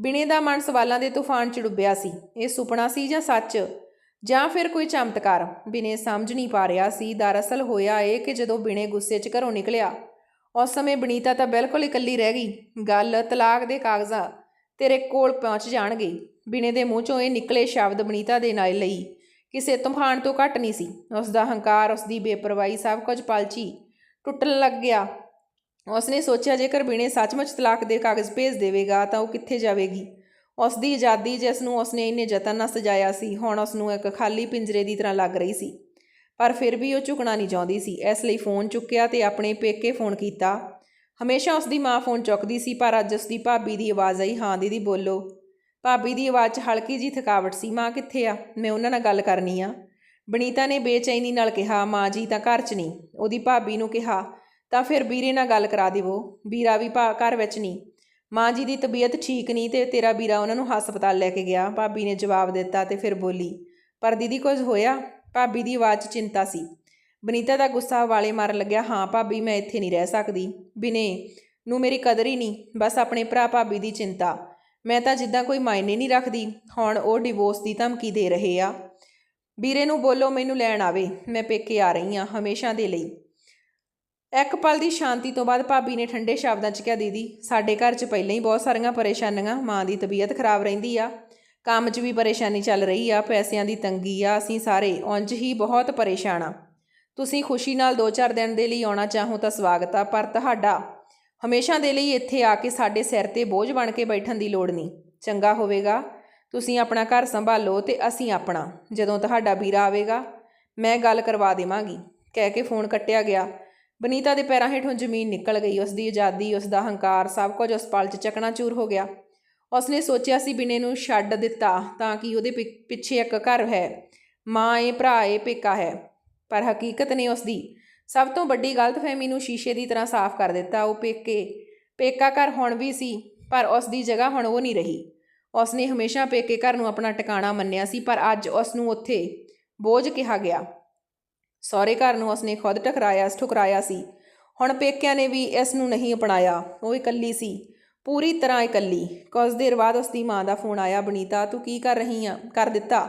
ਬਿਨੇ ਦਾ ਮਨ ਸਵਾਲਾਂ ਦੇ ਤੂਫਾਨ ਚ ਡੁੱਬਿਆ ਸੀ। ਇਹ ਸੁਪਨਾ ਸੀ ਜਾਂ ਸੱਚ? ਜਾਂ ਫਿਰ ਕੋਈ ਚਮਤਕਾਰ? ਬਿਨੇ ਸਮਝ ਨਹੀਂ ਪਾ ਰਿਹਾ ਸੀ। ਦਰਅਸਲ ਹੋਇਆ ਇਹ ਕਿ ਜਦੋਂ ਬਿਨੇ ਗੁੱਸੇ 'ਚ ਘਰੋਂ ਨਿਕਲਿਆ, ਉਸ ਸਮੇਂ ਬਨੀਤਾ ਤਾਂ ਬਿਲਕੁਲ ਇਕੱਲੀ ਰਹਿ ਗਈ। ਗੱਲ ਤਲਾਕ ਦੇ ਕਾਗਜ਼ਾਂ ਤੇਰੇ ਕੋਲ ਪਹੁੰਚ ਜਾਣਗੇ। ਬਿਨੇ ਦੇ ਮੂੰਹ 'ਚੋਂ ਇਹ ਨਿਕਲੇ ਸ਼ਬਦ ਬਨੀਤਾ ਦੇ ਨਾਲ ਲਈ। ਕਿਸੇ ਤੂਫਾਨ ਤੋਂ ਘੱਟ ਨਹੀਂ ਸੀ। ਉਸ ਦਾ ਹੰਕਾਰ ਉਸ ਦੀ ਬੇਪਰਵਾਹੀ ਸਭ ਕੁਝ ਪਲਚੀ ਟੁੱਟਣ ਲੱਗ ਗਿਆ। ਉਸਨੇ ਸੋਚਿਆ, ਜੇਕਰ ਬਿਨੇ ਸੱਚਮੁੱਚ ਤਲਾਕ ਦੇ ਕਾਗਜ਼ ਭੇਜ ਦੇਵੇਗਾ, ਤਾਂ ਉਹ ਕਿੱਥੇ ਜਾਵੇਗੀ? ਉਸ ਦੀ ਆਜ਼ਾਦੀ ਜਿਸ ਨੂੰ ਉਸ ਨੇ ਇੰਨੇ ਯਤਨ ਨਾਲ ਸਜਾਇਆ ਸੀ, ਹੁਣ ਉਸ ਨੂੰ ਇੱਕ ਖਾਲੀ ਪਿੰਜਰੇ ਦੀ ਤਰ੍ਹਾਂ ਲੱਗ ਰਹੀ ਸੀ। ਪਰ ਫਿਰ ਵੀ ਉਹ ਝੁਕਣਾ ਨਹੀਂ ਚਾਹੁੰਦੀ ਸੀ। ਇਸ ਲਈ ਫੋਨ ਚੁੱਕਿਆ ਤੇ ਆਪਣੇ ਪੇਕੇ ਫੋਨ ਕੀਤਾ। ਹਮੇਸ਼ਾ ਉਸ ਦੀ ਮਾਂ ਫੋਨ ਚੁੱਕਦੀ ਸੀ, ਪਰ ਅੱਜ ਉਸ ਦੀ ਭਾਬੀ ਦੀ ਆਵਾਜ਼ ਆਈ, ਹਾਂ, ਦੀਦੀ, ਬੋਲੋ। ਭਾਬੀ ਦੀ ਆਵਾਜ਼ 'ਚ ਹਲਕੀ ਜੀ ਥਕਾਵਟ ਸੀ, ਮਾਂ ਕਿੱਥੇ ਆ? ਮੈਂ ਉਹਨਾਂ ਨਾਲ ਗੱਲ ਕਰਨੀ ਆ। ਬਨੀਤਾ ਨੇ ਬੇਚੈਨੀ ਨਾਲ ਕਿਹਾ, ਮਾਂ ਜੀ ਤਾਂ ਘਰ 'ਚ ਨਹੀਂ। ਉਹਦੀ ਭਾਬੀ ਨੂੰ ਕਿਹਾ, ਤਾਂ ਫਿਰ ਵੀਰੇ ਨਾਲ ਗੱਲ ਕਰਾ ਦੇਵੋ। ਵੀਰਾ ਵੀ ਭਾ, ਘਰ ਵਿੱਚ ਨਹੀਂ। ਮਾਂ ਜੀ ਦੀ ਤਬੀਅਤ ਠੀਕ ਨਹੀਂ ਤੇ ਤੇਰਾ ਵੀਰਾ ਉਹਨਾਂ ਨੂੰ ਹਸਪਤਾਲ ਲੈ ਕੇ ਗਿਆ। ਭਾਬੀ ਨੇ ਜਵਾਬ ਦਿੱਤਾ ਤੇ ਫਿਰ ਬੋਲੀ, ਪਰ ਦੀਦੀ ਕੁਝ ਹੋਇਆ? ਭਾਬੀ ਦੀ ਆਵਾਜ਼ 'ਚ ਚਿੰਤਾ ਸੀ। ਬਨੀਤਾ ਦਾ ਗੁੱਸਾ ਵਾਲੇ ਮਾਰਨ ਲੱਗਿਆ, ਹਾਂ ਭਾਬੀ, ਮੈਂ ਇੱਥੇ ਨਹੀਂ ਰਹਿ ਸਕਦੀ। ਬਿਨੇ, ਨੂੰ ਮੇਰੀ ਕਦਰ ਹੀ ਨਹੀਂ। ਬਸ ਆਪਣੇ ਭਰਾ ਭਾਬੀ ਦੀ ਚਿੰਤਾ। ਮੈਂ ਤਾਂ ਜਿੱਦਾਂ ਕੋਈ ਮਾਇਨੇ ਨਹੀਂ ਰੱਖਦੀ, ਹੁਣ ਉਹ ਡਿਵੋਰਸ ਦੀ ਧਮਕੀ ਦੇ ਰਹੇ ਆ। ਵੀਰੇ ਨੂੰ ਬੋਲੋ ਮੈਨੂੰ ਲੈਣ ਆਵੇ, ਮੈਂ ਪੇਕੇ ਆ ਰਹੀ ਹਾਂ ਹਮੇਸ਼ਾ ਦੇ ਲਈ। ਇੱਕ ਪਲ ਦੀ ਸ਼ਾਂਤੀ ਤੋਂ ਬਾਅਦ ਭਾਬੀ ਨੇ ਠੰਡੇ ਸ਼ਬਦਾਂ 'ਚ ਕਿਹਾ, ਦੀਦੀ, ਸਾਡੇ ਘਰ 'ਚ ਪਹਿਲਾਂ ਹੀ ਬਹੁਤ ਸਾਰੀਆਂ ਪਰੇਸ਼ਾਨੀਆਂ, ਮਾਂ ਦੀ ਤਬੀਅਤ ਖਰਾਬ ਰਹਿੰਦੀ ਆ। ਕੰਮ 'ਚ ਵੀ ਪਰੇਸ਼ਾਨੀ ਚੱਲ ਰਹੀ ਆ, ਪੈਸਿਆਂ ਦੀ ਤੰਗੀ ਆ, ਅਸੀਂ ਸਾਰੇ ਉਂਝ ਹੀ ਬਹੁਤ ਪਰੇਸ਼ਾਨ ਆ। ਤੁਸੀਂ ਖੁਸ਼ੀ ਨਾਲ 2-4 ਦਿਨ ਦੇ ਲਈ ਆਉਣਾ ਚਾਹੋ ਤਾਂ ਸਵਾਗਤ ਆ, ਪਰ ਤੁਹਾਡਾ ਹਮੇਸ਼ਾ ਦੇ ਲਈ ਇੱਥੇ ਆ ਕੇ ਸਾਡੇ ਸਿਰ ਤੇ ਬੋਝ ਬਣ ਕੇ ਬੈਠਣ ਦੀ ਲੋੜ ਨਹੀਂ। ਚੰਗਾ ਹੋਵੇਗਾ, ਤੁਸੀਂ ਆਪਣਾ ਘਰ ਸੰਭਾਲੋ ਤੇ ਅਸੀਂ ਆਪਣਾ। ਜਦੋਂ ਤੁਹਾਡਾ ਵੀਰਾ ਆਵੇਗਾ, ਮੈਂ ਗੱਲ ਕਰਵਾ ਦੇਵਾਂਗੀ। ਕਹਿ ਕੇ ਫੋਨ ਕੱਟਿਆ ਗਿਆ। ਬਨੀਤਾ ਦੇ ਪੈਰਾਂ ਹੇਠੋਂ ਜ਼ਮੀਨ ਨਿਕਲ ਗਈ। ਉਸ ਦੀ ਆਜ਼ਾਦੀ ਉਸ ਦਾ ਹੰਕਾਰ, ਸਭ ਕੁਝ ਉਸ ਪਲ 'ਚ ਚਕਨਾਚੂਰ ਹੋ ਗਿਆ। ਉਸਨੇ ਸੋਚਿਆ ਸੀ ਬਿਨੇ ਨੂੰ ਛੱਡ ਦਿੱਤਾ ਤਾਂ ਕਿ ਉਹਦੇ ਪਿ- ਪਿੱਛੇ ਇੱਕ ਘਰ ਹੈ। ਮਾਂ ਏ, ਭਰਾ ਏ, ਪੇਕਾ ਹੈ। ਪਰ ਹਕੀਕਤ ਨੇ ਉਸਦੀ ਸਭ ਤੋਂ ਵੱਡੀ ਗਲਤਫਹਿਮੀ ਨੂੰ ਸ਼ੀਸ਼ੇ ਦੀ ਤਰ੍ਹਾਂ ਸਾਫ਼ ਕਰ ਦਿੱਤਾ ਉਹ ਪੇਕੇ, ਪੇਕਾ ਘਰ ਹੁਣ ਵੀ ਸੀ, ਪਰ ਉਸ ਦੀ ਜਗ੍ਹਾ ਹੁਣ ਉਹ ਨਹੀਂ ਰਹੀ। ਉਸਨੇ ਹਮੇਸ਼ਾ ਪੇਕੇ ਘਰ ਨੂੰ ਆਪਣਾ ਟਿਕਾਣਾ ਮੰਨਿਆ ਸੀ, ਪਰ ਅੱਜ ਉਸ ਨੂੰ ਉੱਥੇ ਬੋਝ ਕਿਹਾ ਗਿਆ। ਸਹੁਰੇ ਘਰ ਨੂੰ ਉਸਨੇ ਖੁਦ ਟਕਰਾਇਆ ਠੁਕਰਾਇਆ ਸੀ। ਹੁਣ ਪੇਕਿਆਂ ਨੇ ਵੀ ਇਸ ਨੂੰ ਨਹੀਂ ਅਪਣਾਇਆ, ਉਹ ਇਕੱਲੀ ਸੀ, ਪੂਰੀ ਤਰ੍ਹਾਂ ਇਕੱਲੀ। ਕੁਝ ਦੇਰ ਬਾਅਦ ਉਸ ਦੀ ਮਾਂ ਦਾ ਫੋਨ ਆਇਆ, ਬਨੀਤਾ, ਤੂੰ ਕੀ ਕਰ ਰਹੀ ਆ? ਕਰ ਦਿੱਤਾ।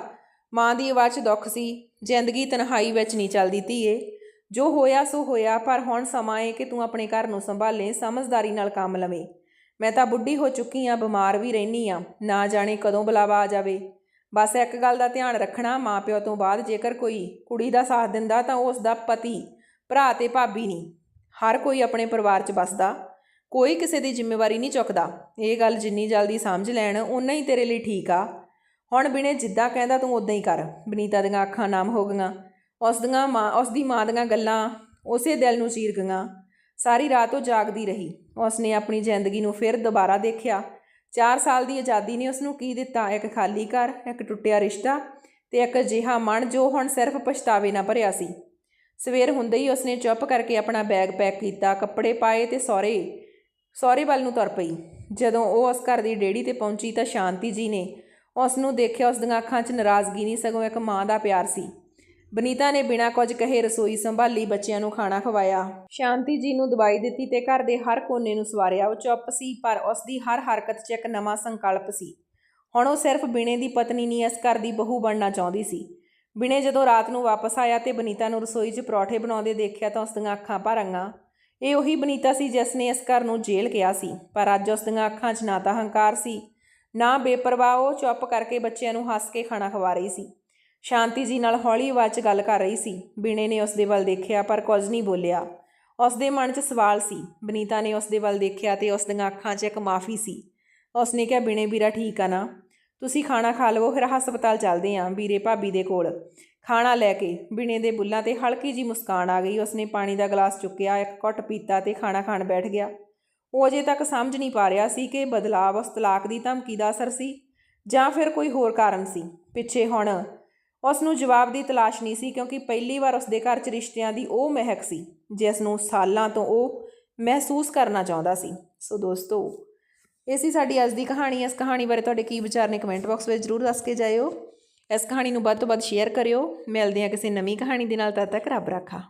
ਮਾਂ ਦੀ ਆਵਾਜ਼ 'ਚ ਦੁੱਖ ਸੀ, ਜ਼ਿੰਦਗੀ ਤਨਹਾਈ ਵਿੱਚ ਨਹੀਂ ਚੱਲਦੀ ਧੀਏ। ਜੋ ਹੋਇਆ ਸੋ ਹੋਇਆ, ਪਰ ਹੁਣ ਸਮਾਂ ਏ ਕਿ ਤੂੰ ਆਪਣੇ ਘਰ ਨੂੰ ਸੰਭਾਲੇ, ਸਮਝਦਾਰੀ ਨਾਲ ਕੰਮ ਲਵੇਂ। ਮੈਂ ਤਾਂ ਬੁੱਢੀ ਹੋ ਚੁੱਕੀ ਆ, ਬਿਮਾਰ ਵੀ ਰਹਿਨੀ ਆ, ਨਾ ਜਾਣੇ ਕਦੋਂ ਬੁਲਾਵਾ ਆ ਜਾਵੇ। ਬਸ ਇੱਕ ਗੱਲ ਦਾ ਧਿਆਨ ਰੱਖਣਾ, ਮਾਪਿਓ ਤੋਂ ਬਾਅਦ ਜੇਕਰ ਕੋਈ ਕੁੜੀ ਦਾ ਸਾਥ ਦਿੰਦਾ ਤਾਂ ਉਸ ਦਾ ਪਤੀ, ਭਰਾ ਤੇ ਭਾਬੀ ਨਹੀਂ। ਹਰ ਕੋਈ ਆਪਣੇ ਪਰਿਵਾਰ 'ਚ ਵੱਸਦਾ, ਕੋਈ ਕਿਸੇ ਦੀ ਜ਼ਿੰਮੇਵਾਰੀ ਨਹੀਂ ਚੁੱਕਦਾ। ਇਹ ਗੱਲ ਜਿੰਨੀ ਜਲਦੀ ਸਮਝ ਲੈਣ ਉਨਾ ਹੀ ਤੇਰੇ ਲਈ ਠੀਕ ਆ। ਹੁਣ ਬਿਨੇ ਜਿੱਦਾਂ ਕਹਿੰਦਾ ਤੂੰ ਉਦਾਂ ਹੀ ਕਰ। ਬਨੀਤਾ ਦੀਆਂ ਅੱਖਾਂ ਨਾਮ ਹੋ ਗਈਆਂ। ਉਸ ਦੀਆਂ ਮਾਂ, ਉਸ ਦੀ ਮਾਂ ਦੀਆਂ ਗੱਲਾਂ ਉਸੇ ਦਿਲ ਨੂੰ ਚੀਰ ਗਈਆਂ ਸਾਰੀ ਰਾਤ ਉਹ ਜਾਗਦੀ ਰਹੀ। ਉਸ ਨੇ ਆਪਣੀ ਜ਼ਿੰਦਗੀ ਨੂੰ ਫਿਰ ਦੁਬਾਰਾ ਦੇਖਿਆ। 4 ਸਾਲ ਦੀ ਆਜ਼ਾਦੀ ਨੇ ਉਸ ਨੂੰ ਕੀ ਦਿੱਤਾ? ਇੱਕ ਖਾਲੀ ਘਰ, ਇੱਕ ਟੁੱਟਿਆ ਰਿਸ਼ਤਾ ਤੇ ਇੱਕ ਅਜਿਹਾ ਮਨ ਜੋ ਹੁਣ ਸਿਰਫ ਪਛਤਾਵੇ ਨਾਲ ਭਰਿਆ ਸੀ। ਸਵੇਰ ਹੁੰਦੇ ਹੀ ਉਸਨੇ ਚੁੱਪ ਕਰਕੇ ਆਪਣਾ ਬੈਗ ਪੈਕ ਕੀਤਾ, ਕੱਪੜੇ ਪਾਏ ਤੇ ਸਹੁਰੇ ਸਹੁਰੇ ਵੱਲ ਨੂੰ ਤੁਰ ਪਈ। ਜਦੋਂ ਉਹ ਉਸ ਘਰ ਦੀ ਡੇੜੀ ਤੇ ਪਹੁੰਚੀ ਤਾਂ ਸ਼ਾਂਤੀ ਜੀ ਨੇ ਉਸ ਨੂੰ ਦੇਖਿਆ ਉਸ ਦੀਆਂ ਅੱਖਾਂ 'ਚ ਨਾਰਾਜ਼ਗੀ ਨਹੀਂ ਸਗੋਂ ਇੱਕ ਮਾਂ ਦਾ ਪਿਆਰ ਸੀ। ਬਨੀਤਾ ਨੇ ਬਿਨਾਂ ਕੁਝ ਕਹੇ ਰਸੋਈ ਸੰਭਾਲੀ, ਬੱਚਿਆਂ ਨੂੰ ਖਾਣਾ ਖਵਾਇਆ। ਸ਼ਾਂਤੀ ਜੀ ਨੂੰ ਦਵਾਈ ਦਿੱਤੀ ਤੇ ਘਰ ਦੇ ਹਰ ਕੋਨੇ ਨੂੰ ਸਵਾਰਿਆ। ਉਹ ਚੁੱਪ ਸੀ, ਪਰ ਉਸ ਦੀ ਹਰ ਹਰਕਤ 'ਚ ਇੱਕ ਨਵਾਂ ਸੰਕਲਪ ਸੀ। ਹੁਣ ਉਹ ਸਿਰਫ ਬਿਨੇ ਦੀ ਪਤਨੀ ਨਹੀਂ ਇਸ ਘਰ ਦੀ ਬਹੂ ਬਣਨਾ ਚਾਹੁੰਦੀ ਸੀ। ਬਿਨੇ ਜਦੋਂ ਰਾਤ ਨੂੰ ਵਾਪਸ ਆਇਆ ਤੇ ਬਨੀਤਾ ਨੂੰ ਰਸੋਈ 'ਚ ਪਰੌਠੇ ਬਣਾਉਂਦੇ ਦੇਖਿਆ ਤਾਂ ਉਸ ਦੀਆਂ ਅੱਖਾਂ ਭਰ ਆਈਆਂ ਇਹ ਉਹੀ ਬਨੀਤਾ ਸੀ ਜਿਸ ਨੇ ਇਸ ਘਰ ਨੂੰ ਜੇਲ੍ਹ ਕਿਹਾ ਸੀ। ਪਰ ਅੱਜ ਉਸ ਦੀਆਂ ਅੱਖਾਂ 'ਚ ਨਾ ਤਾਂ ਹੰਕਾਰ ਸੀ, ਨਾ ਬੇਪਰਵਾਹ, ਉਹ ਚੁੱਪ ਕਰਕੇ ਬੱਚਿਆਂ ਨੂੰ ਹੱਸ ਕੇ ਖਾਣਾ ਖਵਾ ਰਹੀ ਸੀ। ਸ਼ਾਂਤੀ ਜੀ ਨਾਲ ਹੌਲੀ ਆਵਾਜ਼ 'ਚ ਗੱਲ ਕਰ ਰਹੀ ਸੀ। ਬਿਨੇ ਨੇ ਉਸ ਦੇ ਵੱਲ ਦੇਖਿਆ, ਪਰ ਕੁਝ ਨਹੀਂ ਬੋਲਿਆ। ਉਸ ਦੇ ਮਨ 'ਚ ਸਵਾਲ ਸੀ। ਬਨੀਤਾ ਨੇ ਉਸ ਦੇ ਵੱਲ ਦੇਖਿਆ ਤੇ ਉਸ ਦੀਆਂ ਅੱਖਾਂ 'ਚ ਇੱਕ ਮਾਫੀ ਸੀ। ਉਸ ਨੇ ਕਿਹਾ ਬਿਨੇ ਵੀਰਾ ਠੀਕ ਆ ਨਾ? ਤੁਸੀਂ ਖਾਣਾ ਖਾ ਲਵੋ, ਫਿਰ ਹਸਪਤਾਲ ਚੱਲਦੇ ਆਂ, ਵੀਰੇ ਭਾਬੀ ਦੇ ਕੋਲ। ਖਾਣਾ ਲੈ ਕੇ। ਬਿਨੇ ਦੇ ਬੁੱਲਾਂ ਤੇ ਹਲਕੀ ਜੀ ਮੁਸਕਾਨ ਆ ਗਈ। ਉਸਨੇ ਪਾਣੀ ਦਾ ਗਲਾਸ ਚੁੱਕਿਆ, ਇੱਕ ਘੁੱਟ ਪੀਤਾ ਤੇ ਖਾਣਾ ਖਾਣ ਬੈਠ ਗਿਆ। ਉਹ ਅਜੇ ਤੱਕ ਸਮਝ ਨਹੀਂ ਪਾ ਰਿਹਾ ਸੀ ਕਿ ਬਦਲਾਵ ਉਸ ਤਲਾਕ ਦੀ ਧਮਕੀ ਦਾ ਅਸਰ ਸੀ ਜਾਂ ਫਿਰ ਕੋਈ ਹੋਰ ਕਾਰਨ ਸੀ। ਪਿੱਛੇ ਹੁਣ ਉਸ ਨੂੰ ਜਵਾਬ ਦੀ ਤਲਾਸ਼ ਨਹੀਂ ਸੀ ਕਿਉਂਕਿ ਪਹਿਲੀ ਵਾਰ ਉਸ ਦੇ ਘਰ 'ਚ ਰਿਸ਼ਤਿਆਂ ਦੀ ਉਹ ਮਹਿਕ ਸੀ, ਜਿਸ ਨੂੰ ਸਾਲਾਂ ਤੋਂ ਉਹ ਮਹਿਸੂਸ ਕਰਨਾ ਚਾਹੁੰਦਾ ਸੀ। ਸੋ ਦੋਸਤੋ, ਇਹ ਸੀ ਸਾਡੀ ਅੱਜ ਦੀ ਕਹਾਣੀ। ਇਸ ਕਹਾਣੀ ਬਾਰੇ ਤੁਹਾਡੇ ਕੀ ਵਿਚਾਰ ਨੇ ਕਮੈਂਟ ਬਾਕਸ ਵਿੱਚ ਜ਼ਰੂਰ ਦੱਸ ਕੇ ਜਾਇਓ। ਇਸ ਕਹਾਣੀ ਨੂੰ ਵੱਧ ਤੋਂ ਵੱਧ ਸ਼ੇਅਰ ਕਰਿਓ। ਮਿਲਦੇ ਹਾਂ ਕਿਸੇ ਨਵੀਂ ਕਹਾਣੀ ਦੇ ਨਾਲ, ਤਦ ਤੱਕ ਰੱਬ ਰਾਖਾ।